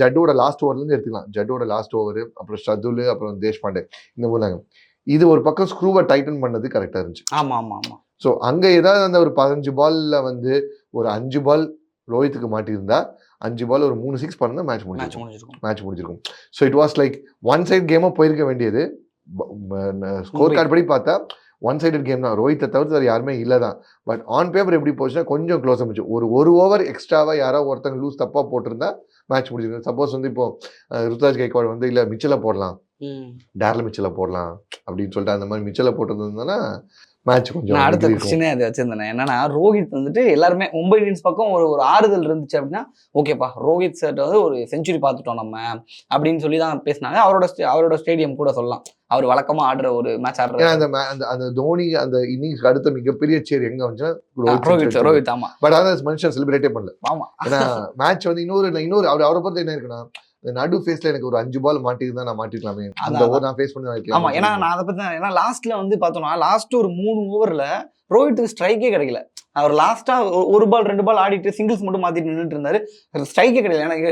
ஜட்டோட லாஸ்ட் ஓவர்லேருந்து எடுத்துக்கலாம். ஜட்டோட லாஸ்ட் ஓவர் அப்புறம் ஷதுல் அப்புறம் தேஷ் பாண்டே. இந்த மூலம் இது ஒரு பக்கம் ஸ்க்ரூவை டைட்டன் பண்ணது கரெக்டாக இருந்துச்சு. ஆமா ஆமா ஆமா. ஸோ அங்கே ஏதாவது அந்த ஒரு பதினஞ்சு பால்ல வந்து ஒரு அஞ்சு பால் ரோஹித்துக்கு மாட்டியிருந்தா அஞ்சு பால் ஒரு மூணு சிக்ஸ் பண்ணா மேட்ச் முடிஞ்சிருக்கும். முடிஞ்சிருக்கும். மேட்ச் முடிஞ்சிருக்கும். So it was like one side கேமாக போயிருக்க வேண்டியது. ஸ்கோர். கார்டு படி பார்த்தா ஒன் சைடட் கேம் தான். ரோஹித்தை தவிர்த்து வேறு யாருமே இல்லை தான். பட் ஆன் பேப்பர் எப்படி போச்சுன்னா கொஞ்சம் க்ளோஸ் ஆச்சு ஒரு ஒரு ஓவர் எக்ஸ்ட்ராவாக யாரோ ஒருத்தங்க லூஸ் தப்பாக போட்டிருந்தா மேட்ச் முடிஞ்சிருக்கு சப்போஸ் வந்து இப்போ அஹ், ருத்துராஜ் கைக்வாட் வந்து இல்லை மிச்சலை போடலாம். டேரில் மிச்சலை போடலாம் அப்படின்னு சொல்லிட்டு அந்த மாதிரி மிச்சலை போட்டிருந்ததுன்னா மேட்ச் கொஞ்சம் நான் அடுத்த. கொஸ்டினே அது வச்சிருந்தேன். என்னன்னா ரோஹித் வந்துட்டு எல்லாருமே மும்பை இந்தியன்ஸ் பக்கம் ஒரு ஒரு ஆறுதல் இருந்துச்சு அப்படின்னா ஓகேப்பா ரோஹித் சார் வந்து ஒரு செஞ்சுரி பார்த்துட்டோம் நம்ம அப்படின்னு சொல்லி தான் பேசினாங்க. அவரோட அவரோட ஸ்டேடியம் கூட சொல்லலாம். அவர் வழக்கமா ஆடுற ஒரு மேட்ச் ஆடுற அந்த அந்த தோனி அந்த இன்னிங்ஸ்க்கு அடுத்த மிகப்பெரிய சேர் எங்க வந்துச்சுன்னா ரோஹித் ரோஹித் ஆமா. பட் அதான் மனுஷன் செலிப்ரேட்டே பண்ணல. ஆமா. ஏன்னா மேட்ச் வந்து இன்னொரு இன்னொரு அவர் அவரை பொறுத்து என்ன இருக்குன்னா நடு ஃபேஸ்ல எனக்கு ஒரு அஞ்சு பால் மாட்டிருந்தா நான் மாட்டிருக்கலாமே. அந்த ஓவர் நான் ஃபேஸ் பண்ணி ஆமா ஏன்னா நான் அதை பத்தி ஏன்னா லாஸ்ட்ல வந்து பார்த்தோம்னா லாஸ்ட் ஒரு மூணு ஓவர்ல ரோஹித்துக்கு ஸ்ட்ரைக்கே கிடைக்கல. அவர் லாஸ்டா ஒரு பால் ரெண்டு பால் ஆடிட்டு சிங்கிள்ஸ் மட்டும் மாத்திட்டு நின்றுட்டு இருந்தாரு. ஸ்ட்ரைக்கே கிடைக்கல எனக்கு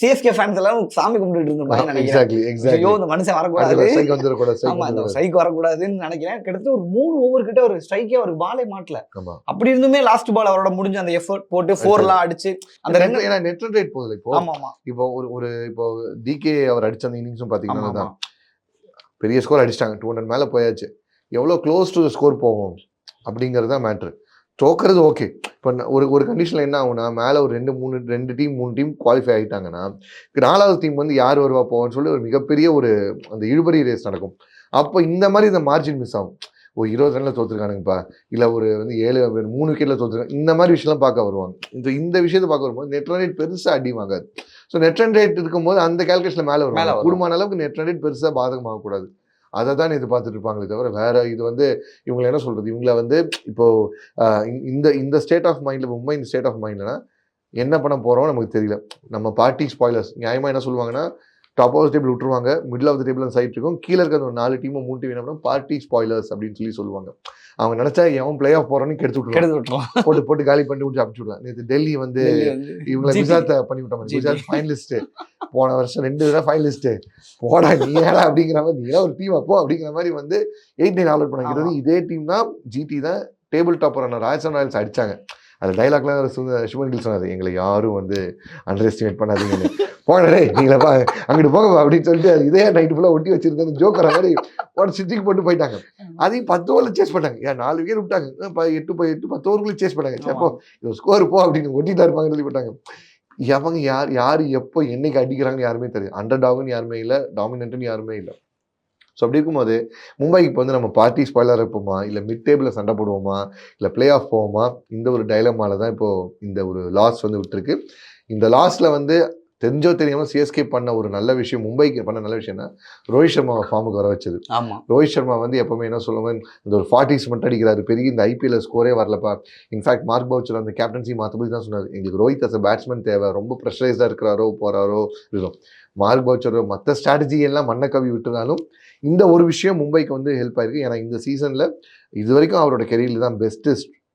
சிஎஸ்கே ஃபேன்ஸ் எல்லாம் சாமி கும்பிட்டு இருந்திருப்பாங்க நினைக்கிறேன். ஐயோ இந்த மனுஷன் வரக்கூடாது. ஸ்ட்ரைக் வந்துடக்கூடாது ஆமா ஸ்ட்ரைக் இந்த ஸ்ட்ரைக் வரக்கூடாதுன்னு நினைக்கிறேன். கிட்டத்தட்ட ஒரு மூணு ஓவர் கிட்ட ஒரு ஸ்ட்ரைக்கே அவருக்கு பாலே மாட்டல. அப்படி இருந்துமே லாஸ்ட் பால் அவரோட முடிஞ்ச அந்த எஃபர்ட் போட்டு ஃபோர்லாம் அடிச்சு அந்த ரெண்டு ஏன்னா நெட் ரேட் போகுது இப்போ. ஆமா ஆமா. இப்போ ஒரு ஒரு இப்போ டிகே அவர் அடிச்ச அந்த இன்னிங்ஸும் தான் பெரிய ஸ்கோர் அடிச்சிட்டாங்க. டூ ஹண்ட்ரட் மேலே போயாச்சு. எவ்வளோ க்ளோஸ் டு ஸ்கோர் போகும் அப்படிங்கிறது தான் மேட்ரு தோக்குறது ஓகே இப்போ ஒரு ஒரு கண்டிஷனில் என்ன ஆகும்னா மேலே ஒரு ரெண்டு மூணு ரெண்டு டீம் மூணு டீம் குவாலிஃபை ஆகிட்டாங்கன்னா நாலாவது டீம் வந்து யார் வருவா போவான்னு சொல்லி ஒரு மிகப்பெரிய ஒரு அந்த இழுபறி ரேஸ் நடக்கும். அப்போ இந்த மாதிரி இந்த மார்ஜின் மிஸ் ஆகும். ஒரு இருபது ரன்ல தோத்துருக்கானுங்கப்பா. இல்லை ஒரு வந்து ஏழு மூணு விக்கெட்ல தோத்துருக்காங்க இந்த மாதிரி விஷயம்லாம் பார்க்க வருவாங்க. இந்த இந்த விஷயத்தை பார்க்க வரும்போது நெட் ரன் ரேட் பெருசாக அடி வாங்காது. ஸோ நெட் ரன் ரேட் இருக்கும்போது அந்த கேல்குலேஷனில் மேலே வரும். கூடுமான அளவுக்கு நெட் ரன் ரேட் பெருசாக பாதகமாகக்கூடாது. அதை தான் எதிர்பார்த்துட்டு இருப்பாங்களே தவிர வேறு இது வந்து இவங்களை என்ன சொல்கிறது இவங்களை வந்து இப்போது இந்த- இந்த ஸ்டேட் ஆஃப் மைண்டில் மும்பை இந்த ஸ்டேட் ஆஃப் மைண்ட்லனா என்ன பண்ண போகிறோம் நமக்கு தெரியல. நம்ம பார்ட்டி ஸ்பாய்லர்ஸ் நியாயமாக என்ன சொல்லுவாங்கன்னா டாப் ஆஃப் டேபிள் விட்டுருவாங்க middle of the table side இருக்கும் கீழே இருக்கிற ஒரு நாலு டீமும் மூணு டீம் என்ன பண்ணுவோம் பார்ட்டி ஸ்பாய்லர்ஸ் அப்படின்னு சொல்லி சொல்லுவாங்க. அவங்க நினைச்சா எவன் பிளே ஆஃப் போறோன்னு கெடுத்து விட்டுருவாங்க கெடுத்து போட்டு போட்டு காலி பண்ணி விட்டு அனுப்பிச்சு விடுவாங்க நேற்று டெல்லி வந்து இவங்களை. குஜராத்தை பண்ணி விட்ட மாதிரி. குஜராத் ஃபைனலிஸ்ட் போன வருஷம் ரெண்டு தடவை ஃபைனலிஸ்ட் போடா நீ ஏடா அப்படிங்கிற மாதிரி நீ ஒரு டீம் அப்போ அப்படிங்கிற மாதிரி வந்து எயிட் நைன் ஆல் அவுட் பண்ணிக்கிறது இதே டீம் தான் ஜிடி தான் டேபிள் டாப்பரான ராஜஸ்தான் ராயல்ஸ் அடிச்சாங்க. அது டைலாக்லாம் சுமன் கில் சொன்னாரு எங்களை யாரும் வந்து அண்டர் எஸ்டிமேட் பண்ணாதீங்கன்னு. போனே நீங்களா பா அங்கிட்டு போங்க அப்படின்னு சொல்லிட்டு இதே நைட்டு ஃபுல்லாக ஒட்டி வச்சிருந்தது ஜோக்கர் மாதிரி ஒரு சிட்டிக்கு போட்டு போயிட்டாங்க. அதையும் பத்து ஓவரில் சேஸ் பண்ணாங்க. ஏன் நாலு விக்கெட் விட்டாங்க. எட்டு ப- எட்டு பத்து ஓவருக்குள்ளே சேஸ் பண்ணாங்க. அப்போ இது ஸ்கோர் போ அப்படின்னு ஒட்டிட்டு இருப்பாங்கன்னு சொல்லி போட்டாங்க. அவங்க யார் யார் எப்போ என்னைக்கு அடிக்கிறாங்கன்னு யாருமே தெரியும் அண்டர் டாக்னு யாருமே இல்லை டாமினன்ட்னு யாருமே இல்லை. ஸோ அப்படி இருக்கும்போது மும்பைக்கு இப்போ வந்து நம்ம பார்ட்டி ஸ்பாய்லர் இருப்போமா இல்லை மிட் டேபிளில் சண்டை போடுவோமா? இல்லை பிளே ஆஃப் போவோமா? இந்த ஒரு டைலமால தான் இப்போ இந்த ஒரு லாஸ் வந்து விட்டுருக்கு. இந்த லாஸ்ல வந்து தெரிஞ்சோ தெரியாம சிஎஸ்கே பண்ண ஒரு நல்ல விஷயம் மும்பைக்கு பண்ண நல்ல விஷயம்னா ரோஹித் சர்மாவை ஃபார்முக்கு வர வச்சது. ஆமா. ரோஹித் சர்மா வந்து எப்பவுமே என்ன சொல்லுவேன் இந்த ஒரு ஃபார்ட்டிஸ் மட்டும் அடிக்கிறாரு பெரிய இந்த ஐபிஎல் ஸ்கோரே வரலப்பா. இன்ஃபேக்ட் மார்க் பவுச்சர் அந்த கேப்டன்சி மாற்றபடி தான் சொன்னார் எங்களுக்கு ரோஹித் அஸ் பேட்ஸ்மேன் தேவை ரொம்ப ப்ரெஷரைஸாக இருக்கிறாரோ போறாரோ? இருக்கும் மார்க் பவுச்சர் மற்ற ஸ்ட்ராட்டஜி எல்லாம் மண்ணை கவி விட்டுனாலும் இந்த ஒரு விஷயம் மும்பைக்கு வந்து ஹெல்ப் ஆயிருக்கு. ஏன்னா இந்த சீசனில் இது வரைக்கும் அவரோட கெரியரில் தான் பெஸ்ட்டு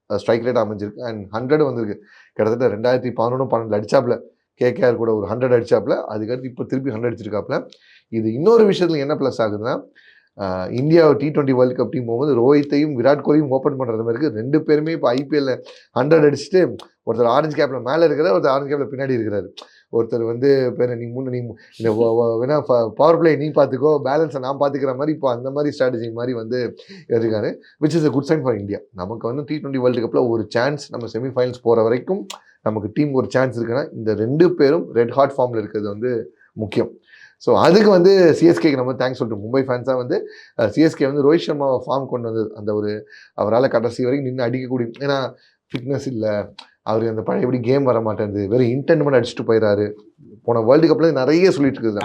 ஸ்ட்ரைக் ரேட் அமைஞ்சிருக்கு. அண்ட் ஹண்ட்ரட் வந்திருக்கு. கிட்டத்தட்ட ரெண்டாயிரத்தி பதினொன்று பன்னெண்டு அடிச்சாப்ல. கேகேஆர் கூட ஒரு ஹண்ட்ரட் அடிச்சாப்புல அதுக்கடுத்து இப்போ திருப்பி ஹண்ட்ரட் அடிச்சிருக்காப்புல. இது இன்னொரு விஷயத்துல என்ன ப்ளஸ் ஆகுதுன்னா India T twenty world cup team போகும்போது ரோஹித்தையும் விராட் கோலியும் ஓப்பன் பண்ணுறது மாதிரி இருக்குது ரெண்டு பேருமே இப்போ ஐபிஎல்ல ஹண்ட்ரட் அடிச்சுட்டு ஒருத்தர் ஆரஞ்சு கேப்பில் மேலே இருக்கிறார் ஒருத்தர் ஆரஞ்சு கேப்பில் பின்னாடி இருக்கிறாரு. ஒருத்தர் வந்து பேர் நீ முன்ன நீ இந்த வேணா பவர் பிளே நீ பார்த்துக்கோ பேலன்ஸை நான் பார்த்துக்கிற மாதிரி இப்போ அந்த மாதிரி ஸ்ட்ராட்டஜி மாதிரி வந்து இருக்காரு which is a good sign for India நமக்கு வந்து டி டுவெண்ட்டி வேர்ல்டு கப்பில் ஒரு சான்ஸ் நம்ம செமிஃபைனல்ஸ் போகிற வரைக்கும் நமக்கு டீம் ஒரு சான்ஸ் இருக்குன்னா இந்த ரெண்டு பேரும் ரெட் ஹாட் ஃபார்மில் இருக்கிறது வந்து முக்கியம். ஸோ அதுக்கு வந்து சிஎஸ்கேக்கு நம்ம தேங்க்ஸ் சொல்லிட்டு மும்பை ஃபேன்ஸாக வந்து சிஎஸ்கே வந்து ரோஹித் சர்மாவை ஃபார்ம் கொண்டு வந்தது. அந்த ஒரு அவரால் கடைசி வரைக்கும் நின்று அடிக்கக்கூடிய ஏன்னா ஃபிட்னஸ் இல்லை. அவருக்கு அந்த பழையபடி கேம் வர மாட்டேங்குது. வெறும் இன்டென்ட் மட்டும் அடிச்சுட்டு போயிடாரு போன வேர்ல்டு கப்பில் நிறைய சொல்லிட்டு இருக்குது.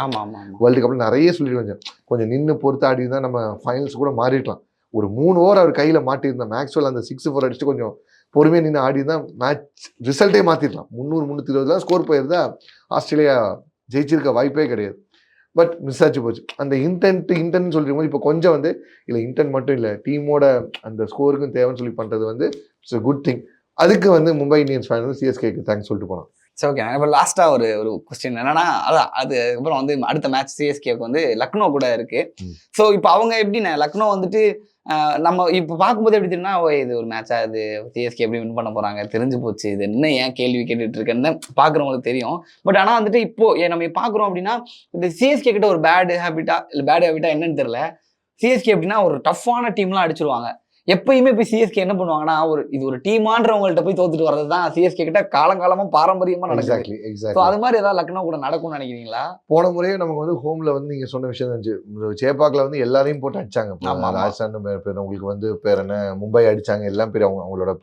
வேர்ல்டு கப்பில் நிறைய சொல்லிட்டு வந்தேன் கொஞ்சம் நின்று பொறுத்து ஆடி தான் நம்ம ஃபைனல்ஸ் கூட மாறிடலாம். ஒரு மூணு ஓவர் அவர் கையில் மாட்டியிருந்தா மேக்ஸ்வெல் அந்த சிக்ஸ் ஃபோர் அடிச்சுட்டு கொஞ்சம் பொறுமையாக நின்று ஆடி தான் மேட்ச் ரிசல்ட்டே மாற்றிடலாம் முந்நூறு முந்நூற்றி இருபதுலாம் ஸ்கோர் போயிருந்தா ஆஸ்திரேலியா ஜெயிச்சிருக்க வாய்ப்பே கிடையாது. பட் மிஸ் ஆச்சு போச்சு. அந்த இன்டென்ட் இன்டென்ட் சொல்லிட்டு போது இப்போ கொஞ்சம் வந்து இல்லை இன்டென்ட் மட்டும் இல்லை டீமோட அந்த ஸ்கோருக்கும் தேவைன்னு சொல்லி பண்ணுறது வந்து இட்ஸ் a குட் திங் அதுக்கு வந்து மும்பை இந்தியன்ஸ் ஃபேன் வந்து சிஎஸ்கேக்கு தேங்க்ஸ் சொல்லிட்டு போனான் சரி ஓகே இப்போ லாஸ்ட்டாக ஒரு ஒரு கொஸ்டின் என்னன்னா அதான் அது அப்புறம் வந்து அடுத்த மேட்ச் சிஎஸ்கேக்கு வந்து லக்னோ கூட இருக்கு. ம். ஸோ இப்போ அவங்க எப்படின்னா லக்னோ வந்துட்டு நம்ம இப்போ பார்க்கும்போது எப்படி தெரியும்னா ஓ இது ஒரு மேட்சா இது சிஎஸ்கே எப்படி வின் பண்ண போறாங்க தெரிஞ்சு போச்சு. இது என்ன ஏன் கேள்வி கேட்டுட்டு இருக்கேன்னு பார்க்குறவங்களுக்கு தெரியும். பட் ஆனால் வந்துட்டு இப்போ நம்ம பார்க்குறோம் அப்படின்னா இந்த சிஎஸ்கே கிட்ட ஒரு பேடு ஹேபிட்டா இல்லை பேடு ஹேபிட்டா என்னன்னு தெரியல. சிஎஸ்கே எப்படின்னா ஒரு டஃப்பான டீம்லாம் அடிச்சிருவாங்க. எப்பயுமே போய் சிஎஸ்கே என்ன பண்ணுவாங்கன்னா ஒரு இது ஒரு டீமான்றவங்கள்ட்ட போய் தோத்துட்டு வர்றது தான் சிஎஸ்கே கிட்ட காலங்காலமா பாரம்பரியமா நடக்குது. ஸோ அது மாதிரி ஏதாவது லக்னோ கூட நடக்கும்னு நினைக்கிறீங்களா? போன முறையே நமக்கு வந்து ஹோம்ல வந்து நீங்க சொன்ன விஷயம் இருந்துச்சு. சேப்பாக்ல வந்து எல்லாரையும் போட்டு அடிச்சாங்க. ராஜஸ்தான் பேர் உங்களுக்கு வந்து பேர் என்ன? மும்பை அடிச்சாங்க. எல்லாம் பேர் அவங்க அவங்களோட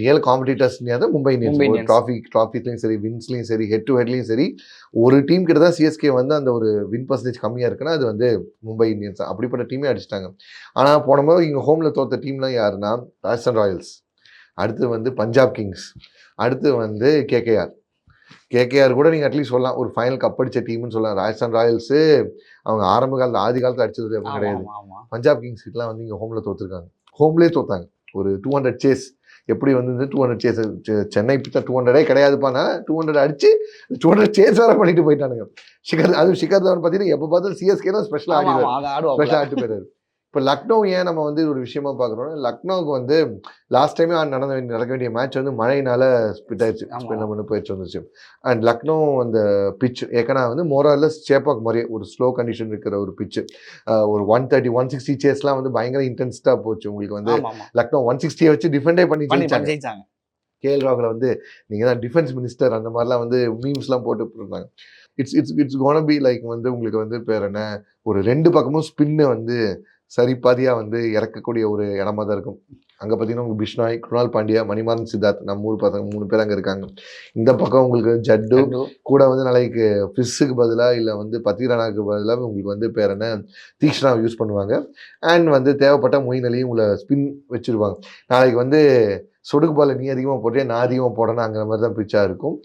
real competitors Mumbai Indians. Trophy சரி வின்ஸ்லையும் சரி ஹெட் டு ஹெட்லையும் சரி ஒரு டீம் கிட்ட தான் சிஎஸ்கே வந்து அந்த ஒரு வின் பர்சன்டேஜ் கம்மியா இருக்குன்னா அது வந்து மும்பை இந்தியன்ஸ். தான் அப்படிப்பட்ட டீமே அடிச்சிட்டாங்க. ஆனா போன முறை இங்க ஹோம்ல தோத்த டீம்லாம் யாருன்னா ராஜஸ்தான் ராயல்ஸ். அடுத்து வந்து பஞ்சாப் கிங்ஸ். அடுத்து வந்து கேகேஆர். கேகேஆர் கூட நீங்கள் அட்லீஸ்ட் சொல்லலாம் ஒரு ஃபைனல் கப் அடிச்ச டீம்னு சொல்லலாம். ராஜஸ்தான் ராயல்ஸு அவங்க ஆரம்ப காலத்தில் ஆதி காலத்தில் அடிச்சது அப்படி கிடையாது. பஞ்சாப் கிங்ஸ் கிட்டலாம் வந்து இங்கே ஹோமில் தோத்துருக்காங்க. ஹோம்லேயே தோத்தாங்க. ஒரு டூ ஹண்ட்ரட் சேஸ் எப்படி வந்து டூ ஹண்ட்ரட் சேஸ் சென்னை பிச்சா டூ ஹண்ட்ரடே கிடையாதுப்பானா டூ ஹண்ட்ரட் அடிச்சு டூ ஹண்ட்ரட் சேஸ் வேற பண்ணிட்டு போயிட்டானுங்க. ஷிகர் அது ஷிகர் தவன் பார்த்தீங்கன்னா எப்போ பார்த்தாலும் சிஎஸ்கே தான் ஸ்பெஷலாக ஆடுவாங்க ஸ்பெஷலாக ஆட்டு போயிடுறாரு இப்போ லக்னோ ஏன் நம்ம வந்து ஒரு விஷயமா பார்க்குறோம்னா லக்னோவுக்கு வந்து லாஸ்ட் டைமே நடந்த வேண்டிய நடக்க வேண்டிய மேட்ச் வந்து மழையினால ஸ்பிட் ஆயிடுச்சு. பண்ணி போயிடுச்சு வந்துச்சு அண்ட் லக்னோ அந்த பிச் ஏக்கனா வந்து மோரல்லஸ் சேப்பாக் மாதிரி ஒரு ஸ்லோ கண்டிஷன் இருக்கிற ஒரு பிச்சு ஒரு ஒன் தேர்ட்டி ஒன் சிக்ஸ்டி சேஸ்லாம் வந்து பயங்கர இன்டென்ஸ்டாக போச்சு உங்களுக்கு வந்து. லக்னோ ஒன் சிக்ஸ்டியை வச்சு டிஃபெண்டே பண்ணி ஜெயிச்சாங்க. கேஎல் ராகுல வந்து நீங்கள் தான் டிஃபென்ஸ் மினிஸ்டர் அந்த மாதிரிலாம் வந்து மீம்ஸ்லாம் போட்டு இருந்தாங்க. It's it's it's gonna be like வந்து உங்களுக்கு வந்து பேர் என்ன? ஒரு ரெண்டு பக்கமும் ஸ்பின்னு வந்து சரிபாதியாக வந்து இறக்கக்கூடிய ஒரு இடமா தான் இருக்கும். அங்கே பார்த்தீங்கன்னா உங்களுக்கு பிஷ்னாய் குணால் பாண்டியா மணிமாறன் சித்தார்த் நம்ம ஊர் பசங்க மூணு பேர் அங்கே இருக்காங்க. இந்த பக்கம் உங்களுக்கு ஜட்டு கூட வந்து நாளைக்கு ஃபிஷ்ஷுக்கு பதிலாக இல்லை வந்து பத்திரானாக்கு பதிலாக உங்களுக்கு வந்து பேர் என்ன தீக்ஷனா யூஸ் பண்ணுவாங்க. அண்ட் வந்து தேவைப்பட்ட மொயின் அலியும் உங்களை ஸ்பின் வச்சுருவாங்க. நாளைக்கு வந்து சொடுக்கு பால் நீ அதிகமாக போட்டே நான் அதிகமாக போடணும் அங்கிற மாதிரி தான் பிச்சாக இருக்கும்.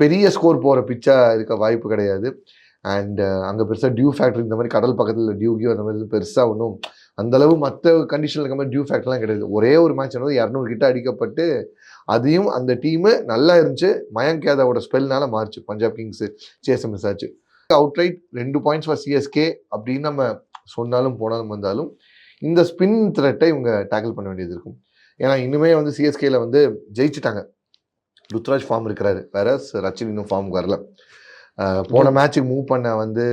பெரிய ஸ்கோர் போகிற பிச்சாக இருக்க வாய்ப்பு கிடையாது. அண்ட் uh, அங்கே பெருசாக டியூ ஃபேக்டரி இந்த மாதிரி கடல் பக்கத்தில் டியூ கியூ அந்த மாதிரி பெருசாக ஒன்றும் அந்தளவு மற்ற கண்டிஷனில் இருக்க மாதிரி டியூ ஃபேக்டர்லாம் கிடையாது. ஒரே ஒரு மேட்ச் வந்து இரநூறு கிட்ட அடிக்கப்பட்டு அதையும் அந்த டீமு நல்லா இருந்துச்சு. மயங்க் யாதவோட ஸ்பெல்னால மாறுச்சு. பஞ்சாப் கிங்ஸு சேஸ் மிஸ் ஆச்சு. அவுட்ரைட் ரெண்டு பாயிண்ட்ஸ் ஃபார் சிஎஸ்கே அப்படின்னு நம்ம சொன்னாலும் போனாலும் வந்தாலும் இந்த ஸ்பின் த்ரெட்டை இவங்க டேக்கிள் பண்ண வேண்டியது இருக்கும். ஏன்னா இன்னுமே வந்து சிஎஸ்கேல வந்து ஜெயிச்சுட்டாங்க. ருத்ராஜ் ஃபார்ம் இருக்கிறாரு. வேற ரச்சின் இன்னும் ஃபார்ம் வரல. போன மேட்சுக்கு மூவ் பண்ண வந்து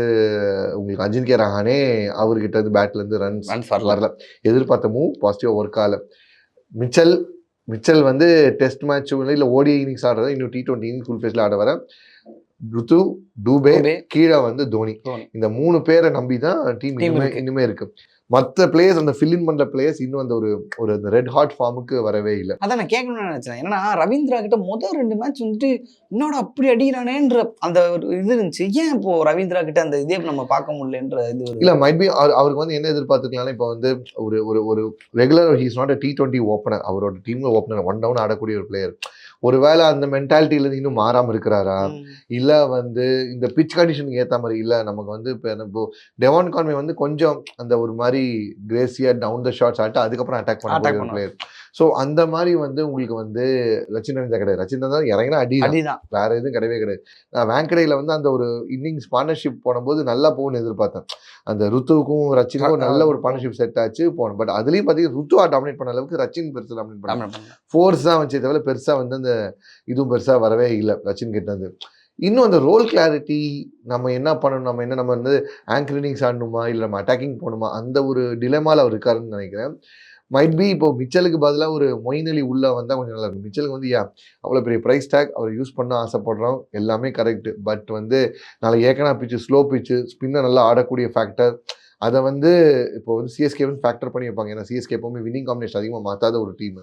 உங்களுக்கு அஜின்கே ரஹானே அவர்கிட்ட இருந்து பேட்ல இருந்து ரன்ஸ் ரன்ஸ் வரல. எதிர்பார்த்த மூவ் பாசிட்டிவ் ஒர்க் ஆகல. மிச்சல் மிச்சல் வந்து டெஸ்ட் மேட்ச் இல்லை ஓடி இன்னிங்ஸ் ஆடுறத இன்னும் டி டுவெண்ட்டி இன்னிங் ஃபுல் ஃபேஸ்ல ஆட வர. ருத்து டூபே. கீழே வந்து தோனி. இந்த மூணு பேரை நம்பி தான் டீம் Team இன்னுமே இருக்கு. மற்ற பிளேயர்ஸ் அந்த ஃபில்லின் பண்ற பிளேயர்ஸ் இன்னும் அந்த ஒரு ஒரு அந்த ரெட் ஹாட் ஃபார்முக்கு வரவே இல்லை. அதான் நான் கேட்கணும்னு நினைச்சேன். ஏன்னா ரவீந்திரா கிட்ட முதல் ரெண்டு மேட்ச் வந்துட்டு என்னோட அப்படி அடிக்கிறானேன்ற அந்த ஒரு இது இருந்துச்சு. ஏன் இப்போ ரவீந்திரா கிட்ட அந்த இதே நம்ம பார்க்க முடியலன்ற இது இல்ல மைட் பி அவருக்கு வந்து என்ன எதிர்பார்த்துக்கலாம்னா இப்போ வந்து ஒரு ஒரு ஒரு regular he's not T twenty opener அவரோட டீம்ல ஓப்பனர் ஒன் டவுன் ஆடக்கூடிய ஒரு பிளேயர் ஒருவேளை அந்த மென்டாலிட்டியில இன்னும் மாறாம இருக்கிறாரா? இல்ல வந்து இந்த பிச் கண்டிஷனுக்கு ஏத்த மாதிரி இல்ல நமக்கு வந்து இப்போ டெவான் கான்வே வந்து கொஞ்சம் அந்த ஒரு மாதிரி கிரேசியா டவுன் த ஷாட்ஸ் ஆட்டு அதுக்கப்புறம் அட்டாக் பண்ண. பிளேயர் ஸோ அந்த மாதிரி வந்து உங்களுக்கு வந்து ரச்சின் ரவிந்தா கிடையாது. ரச்சின் தான் இறங்கினா அடி தான். அடிதான். வேற எதுவும் கிடையவே கிடையாது. நான் வேங்கடையில வந்து அந்த ஒரு இன்னிங்ஸ் பார்ட்னர்ஷிப் போடும்போது நல்லா போகும்னு எதிர்பார்த்தேன். அந்த ருத்துவுக்கும் ரச்சினுக்கும் நல்ல ஒரு பார்ட்னர்ஷிப் செட் ஆச்சு போனோம் பட் அதுலயும் பார்த்தீங்கன்னா ருத்துவா டாமினேட் பண்ண அளவுக்கு ரச்சின் பெருசு டாமினேட் பண்ண. ஃபோர்ஸ் தான் வச்சே தவிர பெருசா வந்து அந்த இதுவும் பெருசா வரவே இல்லை ரச்சின் கிட்ட இருந்து. இன்னும் அந்த ரோல் கிளாரிட்டி நம்ம என்ன பண்ணணும் நம்ம என்ன நம்ம வந்து ஆங்கர் இன்னிங்ஸ் ஆடணுமா இல்லை நம்ம அட்டாக்கிங் போகணுமா அந்த ஒரு டிலேமால அவர் இருக்காருன்னு நினைக்கிறேன். மைட் பி இப்போ மிச்சலுக்கு பதிலாக ஒரு மொயினலி உள்ளே வந்தால் கொஞ்சம் நல்லா இருக்கும். மிச்சலுக்கு வந்து யா அவ்வளோ பெரிய ப்ரைஸ் டேக் அவர் யூஸ் பண்ண ஆசைப்படுறோம். எல்லாமே கரெக்ட் பட் வந்து நாளைக்கு ஏக்கனா பிச்சு ஸ்லோ பிச்சு ஸ்பின்னை நல்லா ஆடக்கூடிய ஃபேக்டர் அதை வந்து இப்போ வந்து சிஎஸ்கே வந்து ஃபேக்டர் பண்ணி வைப்பாங்க. ஏன்னா சிஎஸ்கே எப்பவுமே வின்னிங் காம்பினேஷன் அதிகமாக மாற்றாத ஒரு டீம்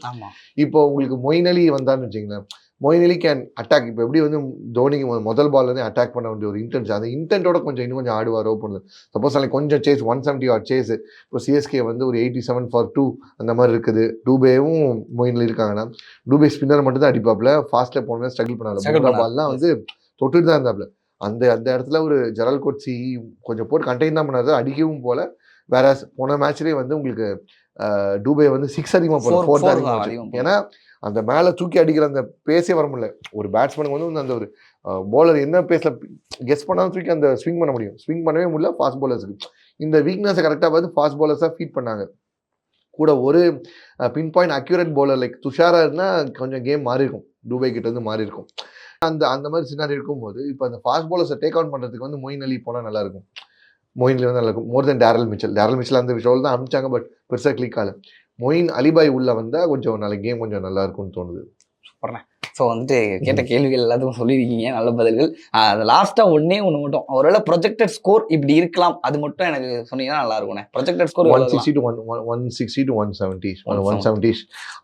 இப்போ உங்களுக்கு மொயின் அலி வந்தான்னு வச்சுங்களேன் மொயின் அலி கேன் அட்டாக் இப்போ எப்படி வந்து தோனிக்கு முதல் பால்ல இருந்து அட்டாக் பண்ண வேண்டிய ஒரு இன்டென்ட் அந்த இன்டென்ட்டோட கொஞ்சம் இன்னும் கொஞ்சம் ஆடுவாரோ பண்ணுது சப்போஸ் நாளைக்கு கொஞ்சம் chase one seventy or chase இப்போ சிஎஸ்கே வந்து ஒரு எயிட்டி செவன் ஃபார் டூ அந்த மாதிரி இருக்குது. டூபேவும் மொயின் அலி இருக்காங்கன்னா டூபே ஸ்பின்னர் மட்டும் தான் அடிப்பாப்ல ஃபாஸ்ட்டில் போனவே ஸ்ட்ரகிள் பண்ணாங்க. பால்லாம் வந்து தொட்டுட்டு தான் இருந்தாப்ல அந்த அந்த இடத்துல ஒரு ஜெரல் கோட்சி கொஞ்சம் போட்டு கண்டெயின் தான் பண்ணாரு அடிக்கவும் போல. வேற போன மேட்ச்லேயே வந்து உங்களுக்கு டூபே வந்து சிக்ஸ் அதிகமாக Four- ஃபோர் அதிகம். ஏன்னா அந்த மேலே தூக்கி அடிக்கிற அந்த பேஸே வர முடியல. ஒரு பேட்ஸ்மேனுக்கு வந்து அந்த ஒரு bowler என்ன பேஸில் கெஸ் பண்ணாலும் தூக்கி அந்த ஸ்விங் பண்ண முடியும். ஸ்விங் பண்ணவே முடியல ஃபாஸ்ட் bowlersக்கு இந்த வீக்னஸை கரெக்டாக பார்த்து ஃபாஸ்ட் bowlersஸாக ஃபீட் பண்ணாங்க. கூட ஒரு pin point accurate bowler like Thushara இருந்தால் கொஞ்சம் கேம் மாறி இருக்கும் துபாய் கிட்ட இருந்து மாறி இருக்கும் அந்த அந்த மாதிரி சினாரி இருக்கும்போது இப்போ அந்த ஃபாஸ்ட் bowlers டேக் அவுட் பண்ணுறதுக்கு வந்து மொயின் அலி போனால் நல்லா இருக்கும் மொயின் அலி வந்து நல்லா இருக்கும் more than Daryl Mitchell Daryl Mitchell அந்த ஷோவில் தான் அனுப்பிச்சாங்க பட் பெருசாக கிளிக் ஆகல. மொயின் அலிபாய் உள்ள வந்தால் கொஞ்சம் நல்ல கேம் கொஞ்சம் நல்லா இருக்கும்னு தோணுது ஸோ வந்துட்டு கேட்ட கேள்விகள் எல்லாத்துக்கும் சொல்லியிருக்கீங்க. நல்ல பதில்கள். அது லாஸ்ட்டாக ஒன்னே ஒன்று மட்டும். ஒருவேளை ப்ரொஜெக்டட் ஸ்கோர் இப்படி இருக்கலாம். அது மட்டும் எனக்கு சொன்னீங்கன்னா நல்லா இருக்கும்ண்ணே projected score one sixty two one one sixty two one seventy one seventy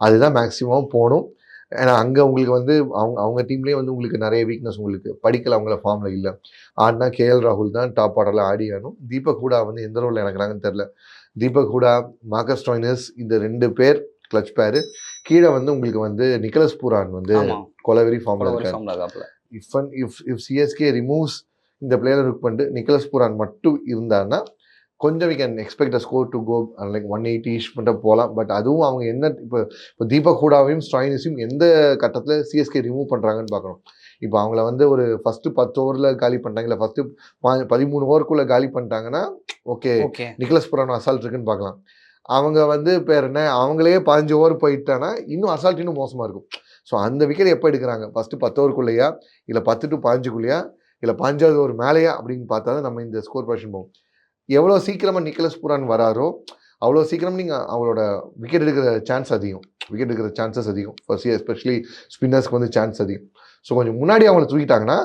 அதுதான் மேக்ஸிமம் போகணும். ஏன்னா அங்கே உங்களுக்கு வந்து அவங்க அவங்க டீம்லேயே வந்து உங்களுக்கு நிறைய வீக்னஸ் உங்களுக்கு படிக்கல அவங்கள ஃபார்மில் இல்லை. ஆடினா கேஎல் ராகுல் தான் டாப் ஆர்டரில் ஆடி ஆடணும். தீபக் ஹூடா வந்து எந்த ரோலில் இறங்குறாங்கன்னு தெரில தீபக் ஹூடா மார்க்கஸ் டாய்னஸ் இந்த ரெண்டு பேர் கிளச் பேரு கீழே வந்து உங்களுக்கு வந்து நிக்கலஸ் பூரான் வந்து கொலவெரி ஃபார்மில் இருக்காரு. Sound ஆகாப்ல if if if CSK removes இந்த பிளேயரை லுக் பண்ணிட்டு நிக்கலஸ் பூரான் மட்டும் இருந்தாருன்னா கொஞ்சம் we can expect a score to go like one eightish மட்டும் போகலாம் பட் அதுவும் அவங்க என்ன இப்போ இப்போ தீபக் ஹூடாவையும் ஸ்டாயினிஸையும் எந்த கட்டத்தில் சிஎஸ்கே ரிமூவ் பண்ணுறாங்கன்னு பார்க்கணும். இப்போ அவங்கள வந்து ஒரு ஃபஸ்ட்டு பத்து ஓவரில் காலி பண்ணிட்டாங்க. இல்லை ஃபஸ்ட்டு பதிமூணு ஓவருக்குள்ளே காலி பண்ணிட்டாங்கன்னா ஓகே. நிக்கலஸ் புரான் அசால்ட் இருக்குன்னு பார்க்கலாம். அவங்க வந்து பேர் என்ன அவங்களே பதினஞ்சு ஓவர் போயிட்டானா இன்னும் அசால்ட் இன்னும் மோசமாக இருக்கும். ஸோ அந்த விக்கெட் எப்போ எடுக்கிறாங்க? ஃபஸ்ட்டு பத்து ஓவருக்குள்ளேயா இல்லை பத்து டு பதினஞ்சுக்குள்ளேயா? இல்லை பதினஞ்சாவது ஒரு மேலேயா? அப்படின்னு பார்த்தா தான் நம்ம இந்த ஸ்கோர் பொசிஷன் போகும். எவ்வளோ சீக்கிரமாக நிக்கலஸ் புரான் வராரோ அவ்வளோ சீக்கிரம் நீங்கள் அவங்களோட விக்கெட் எடுக்கிற சான்ஸ் அதிகம். விக்கெட் எடுக்கிற சான்சஸ் அதிகம். ஃபர்ஸ்ட் எஸ்பெஷலி ஸ்பின்னர்ஸ்க்கு வந்து சான்ஸ் அதிகம். ஸோ கொஞ்சம் முன்னாடி அவங்கள தூக்கிட்டாங்கன்னா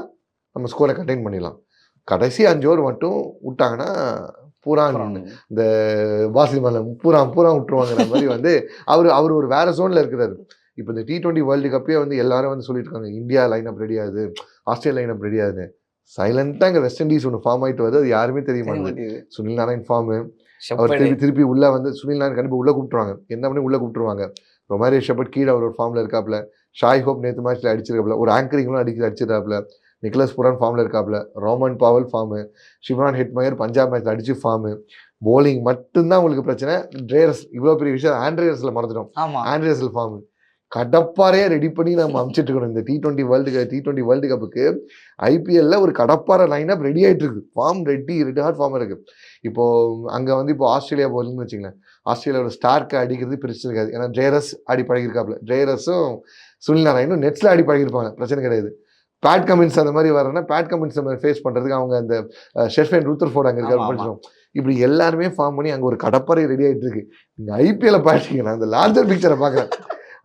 நம்ம ஸ்கோரை கண்டெயின் பண்ணிடலாம். கடைசி அஞ்சு ஓவர் மட்டும் விட்டாங்கன்னா பூரான் இந்த பாசிமலை பூரா பூரா விட்டுருவாங்கிற மாதிரி வந்து அவர் அவர் ஒரு வேற ஜோன்ல இருக்கிறாரு. இப்போ இந்த டி டுவெண்ட்டி வேர்ல்டு கப்பே வந்து எல்லாரும் வந்து சொல்லிட்டு இருக்காங்க இந்தியா லைன் அப் ரெடி ஆகுது. ஆஸ்திரேலியா லைன் அப் ரெடி ஆகுது. சைலண்டாக இங்கே வெஸ்ட் இண்டீஸ் ஒன்று ஃபார்ம் ஆயிட்டு வருது. அது யாருமே தெரிய மாட்டேங்குது. சுனில் நாராயண் ஃபார்மு அவர் திருப்பி திருப்பி உள்ள வந்து சுனில் நாராயண் கண்டிப்பாக உள்ள கூப்பிட்டுருவாங்க. என்ன பண்ணி உள்ள கூப்பிட்டுருவாங்க? ரொமாரி ஷெப்பர்ட் கீழே அவர் ஒரு ஃபார்மில் இருக்காப்ல ஷாய் ஹோப் நேற்று மேட்ச்சில் அடிச்சிருக்காப்ல ஒரு ஆங்கரிங்லாம் அடிச்சு அடிச்சிருக்காப்ல நிக்லஸ் புரான் ஃபார்மில் இருக்காப்ல Rovman Powell form Shimron Hetmyer Punjab match அடிச்சு ஃபார்மு போலிங் மட்டும்தான் உங்களுக்கு பிரச்சனை. ட்ரேரஸ் இவ்வளோ பெரிய விஷயம். ஆண்ட்ரேயர்ஸில் மறந்துட்டோம். ஆமா. ஆண்ட்ரேஸில் ஃபார்ம் கடப்பாறையே ரெடி பண்ணி நம்ம அமுச்சிட்டு இருக்கணும் இந்த T twenty world T twenty world கப்புக்கு ஐபிஎல்ல ஒரு கடப்பாறை லைனப் ரெடி ஆயிட்டு இருக்கு form ready ready hard form இருக்கு. இப்போ அங்க வந்து இப்போ ஆஸ்திரேலியா போலிங்னு வச்சுங்களேன். ஆஸ்திரேலியாவோட ஸ்டார்க்கு அடிக்கிறது பிரச்சனை இருக்காது ஏன்னா ஜெயரஸ் ஆடி பழகிருக்காப்ல ஜெயரஸும் சுனில் நாராயணும் நெட்ஸ்ல ஆடி பழகிருப்பாங்க பிரச்சனை கிடையாது. பேட் கமின்ஸ் அந்த மாதிரி வரனா பேட் கமின்ஸ் நம்ம ஃபேஸ் பண்றதுக்கு அவங்க அந்த ஷெர்ஃபேன் ரூத்தர் ஃபோர்ட் அங்கே இருக்காரு. படிச்சோம் இப்படி எல்லாருமே ஃபார்ம் பண்ணி அங்கே ஒரு கடப்பாறை ரெடி ஆயிட்டு இருக்கு நீங்க ஐபிஎல்ல பார்த்தீங்கன்னா அந்த லார்ஜர் பிக்சரை பார்க்குறேன்.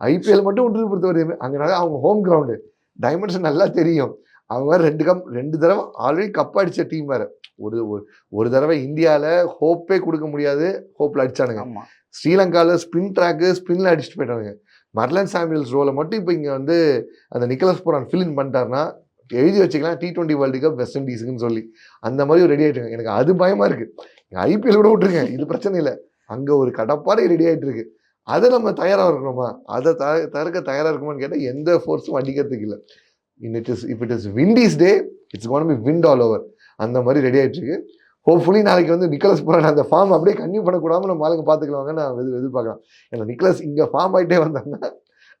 ஐபிஎல் மட்டும் விட்டு பொறுத்தவரை அங்கனால அவங்க ஹோம் கிரவுண்டு டைமண்ட்ஸ் நல்லா தெரியும். அவங்க ரெண்டு கப் ரெண்டு தடவை ஆல்ரெடி கப் அடிச்ச டீம் வேற. ஒரு ஒரு- ஒரு தடவை இந்தியாவில் ஹோப்பே கொடுக்க முடியாது. ஹோப்பில் அடிச்சானுங்க. ஆமா. ஸ்ரீலங்காவில் ஸ்பின் ட்ராக்கு ஸ்பின்ல அடிச்சுட்டு போயிட்டானுங்க. மர்லன் சாமியல்ஸ் ரோலை மட்டும் இப்போ இங்கே வந்து அந்த நிக்கலஸ் புரான் ஃபில் இன் பண்ணிட்டாருன்னா எழுதி வச்சுக்கலாம். T twenty world cup West இண்டீஸுக்குன்னு சொல்லி. அந்த மாதிரி ரெடி ஆயிட்டாங்க. எனக்கு அது பயமா இருக்கு. ஐபிஎல் கூட விட்டுருங்க. இது பிரச்சனை இல்லை. அங்கே ஒரு கடப்பாறை ரெடி ஆயிட்டு இருக்கு. அதை நம்ம தயாராக இருக்கணுமா? அதை த தடுக்க தயாராக இருக்குமான்னு கேட்டால் எந்த ஃபோர்ஸும் அடிக்கிறதுக்கு இல்லை. In it is if it is Windies day it's gonna be wind all over அந்த மாதிரி ரெடி ஆயிட்டு இருக்கு. ஹோப்ஃபுல்லி நாளைக்கு வந்து நிக்கலஸ் புரான் அந்த ஃபார்ம் அப்படியே கன்டினியூ பண்ணக்கூடாம நம்ம ஆளுங்க பார்த்துக்கலாங்க நான் எதிர் எதிர்பார்க்கலாம். ஏன்னா நிக்கலஸ் இங்கே ஃபார்ம் ஆயிட்டே வந்தாங்கன்னா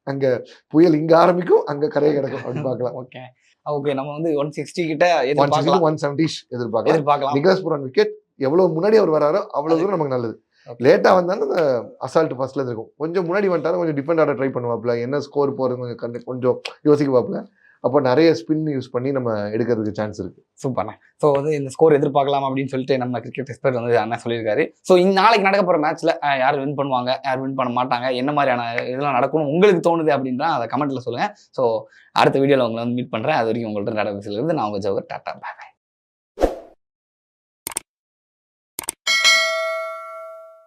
அங்கே புயல் இங்கே ஆரம்பிக்கும் அங்கே கரையை கிடக்கும் அப்படின்னு பார்க்கலாம். ஓகே ஓகே நம்ம வந்து ஒன் சிக்ஸ்டி கிட்ட ஒன் சிக்ஸ்டி ஒன் செவன்டிஷ் எதிர்பார்க்கலாம். எதிர்பார்க்கலாம். நிக்கலஸ் புரான் விக்கெட் எவ்வளவு முன்னாடி அவர் வராரோ அவ்வளவு தூரம் நமக்கு நல்லது. Okay. லேட்டா வந்தாலும் அந்த அசால்ட் ஃபர்ஸ்ட்ல இருக்கும் கொஞ்சம் முன்னாடி வந்துட்டாலும் கொஞ்சம் டிஃபெண்ட் ஆட ட்ரை பண்ணுவாப்ல என்ன ஸ்கோர் போறது கொஞ்சம் கண்டு- கொஞ்சம் யோசிக்குவாப்ல அப்போ நிறைய ஸ்பின் யூஸ் பண்ணி நம்ம எடுக்கிறதுக்கு சான்ஸ் இருக்கு. சூப்பர்ண்ணே ஸோ வந்து இந்த ஸ்கோர் எதிர்பார்க்கலாம் அப்படின்னு சொல்லிட்டு நம்ம கிரிக்கெட் எக்ஸ்பர்ட் வந்து அண்ணா சொல்லியிருக்காரு. ஸோ நாளைக்கு நடக்க போகிற மேட்ச்ல யார் வின் பண்ணுவாங்க யார் வின் பண்ண மாட்டாங்க என்ன மாதிரியான இதெல்லாம் நடக்கணும் உங்களுக்கு தோணுது அப்படின்றா அதை கமெண்ட்ல சொல்லுங்க. ஸோ அடுத்த வீடியோவில் உங்களை வந்து மீட் பண்ணுறேன் அது வரைக்கும் உங்கள்ட்ட நடக்க நான் உங்கள் ஜவர் டாட்டா பாய்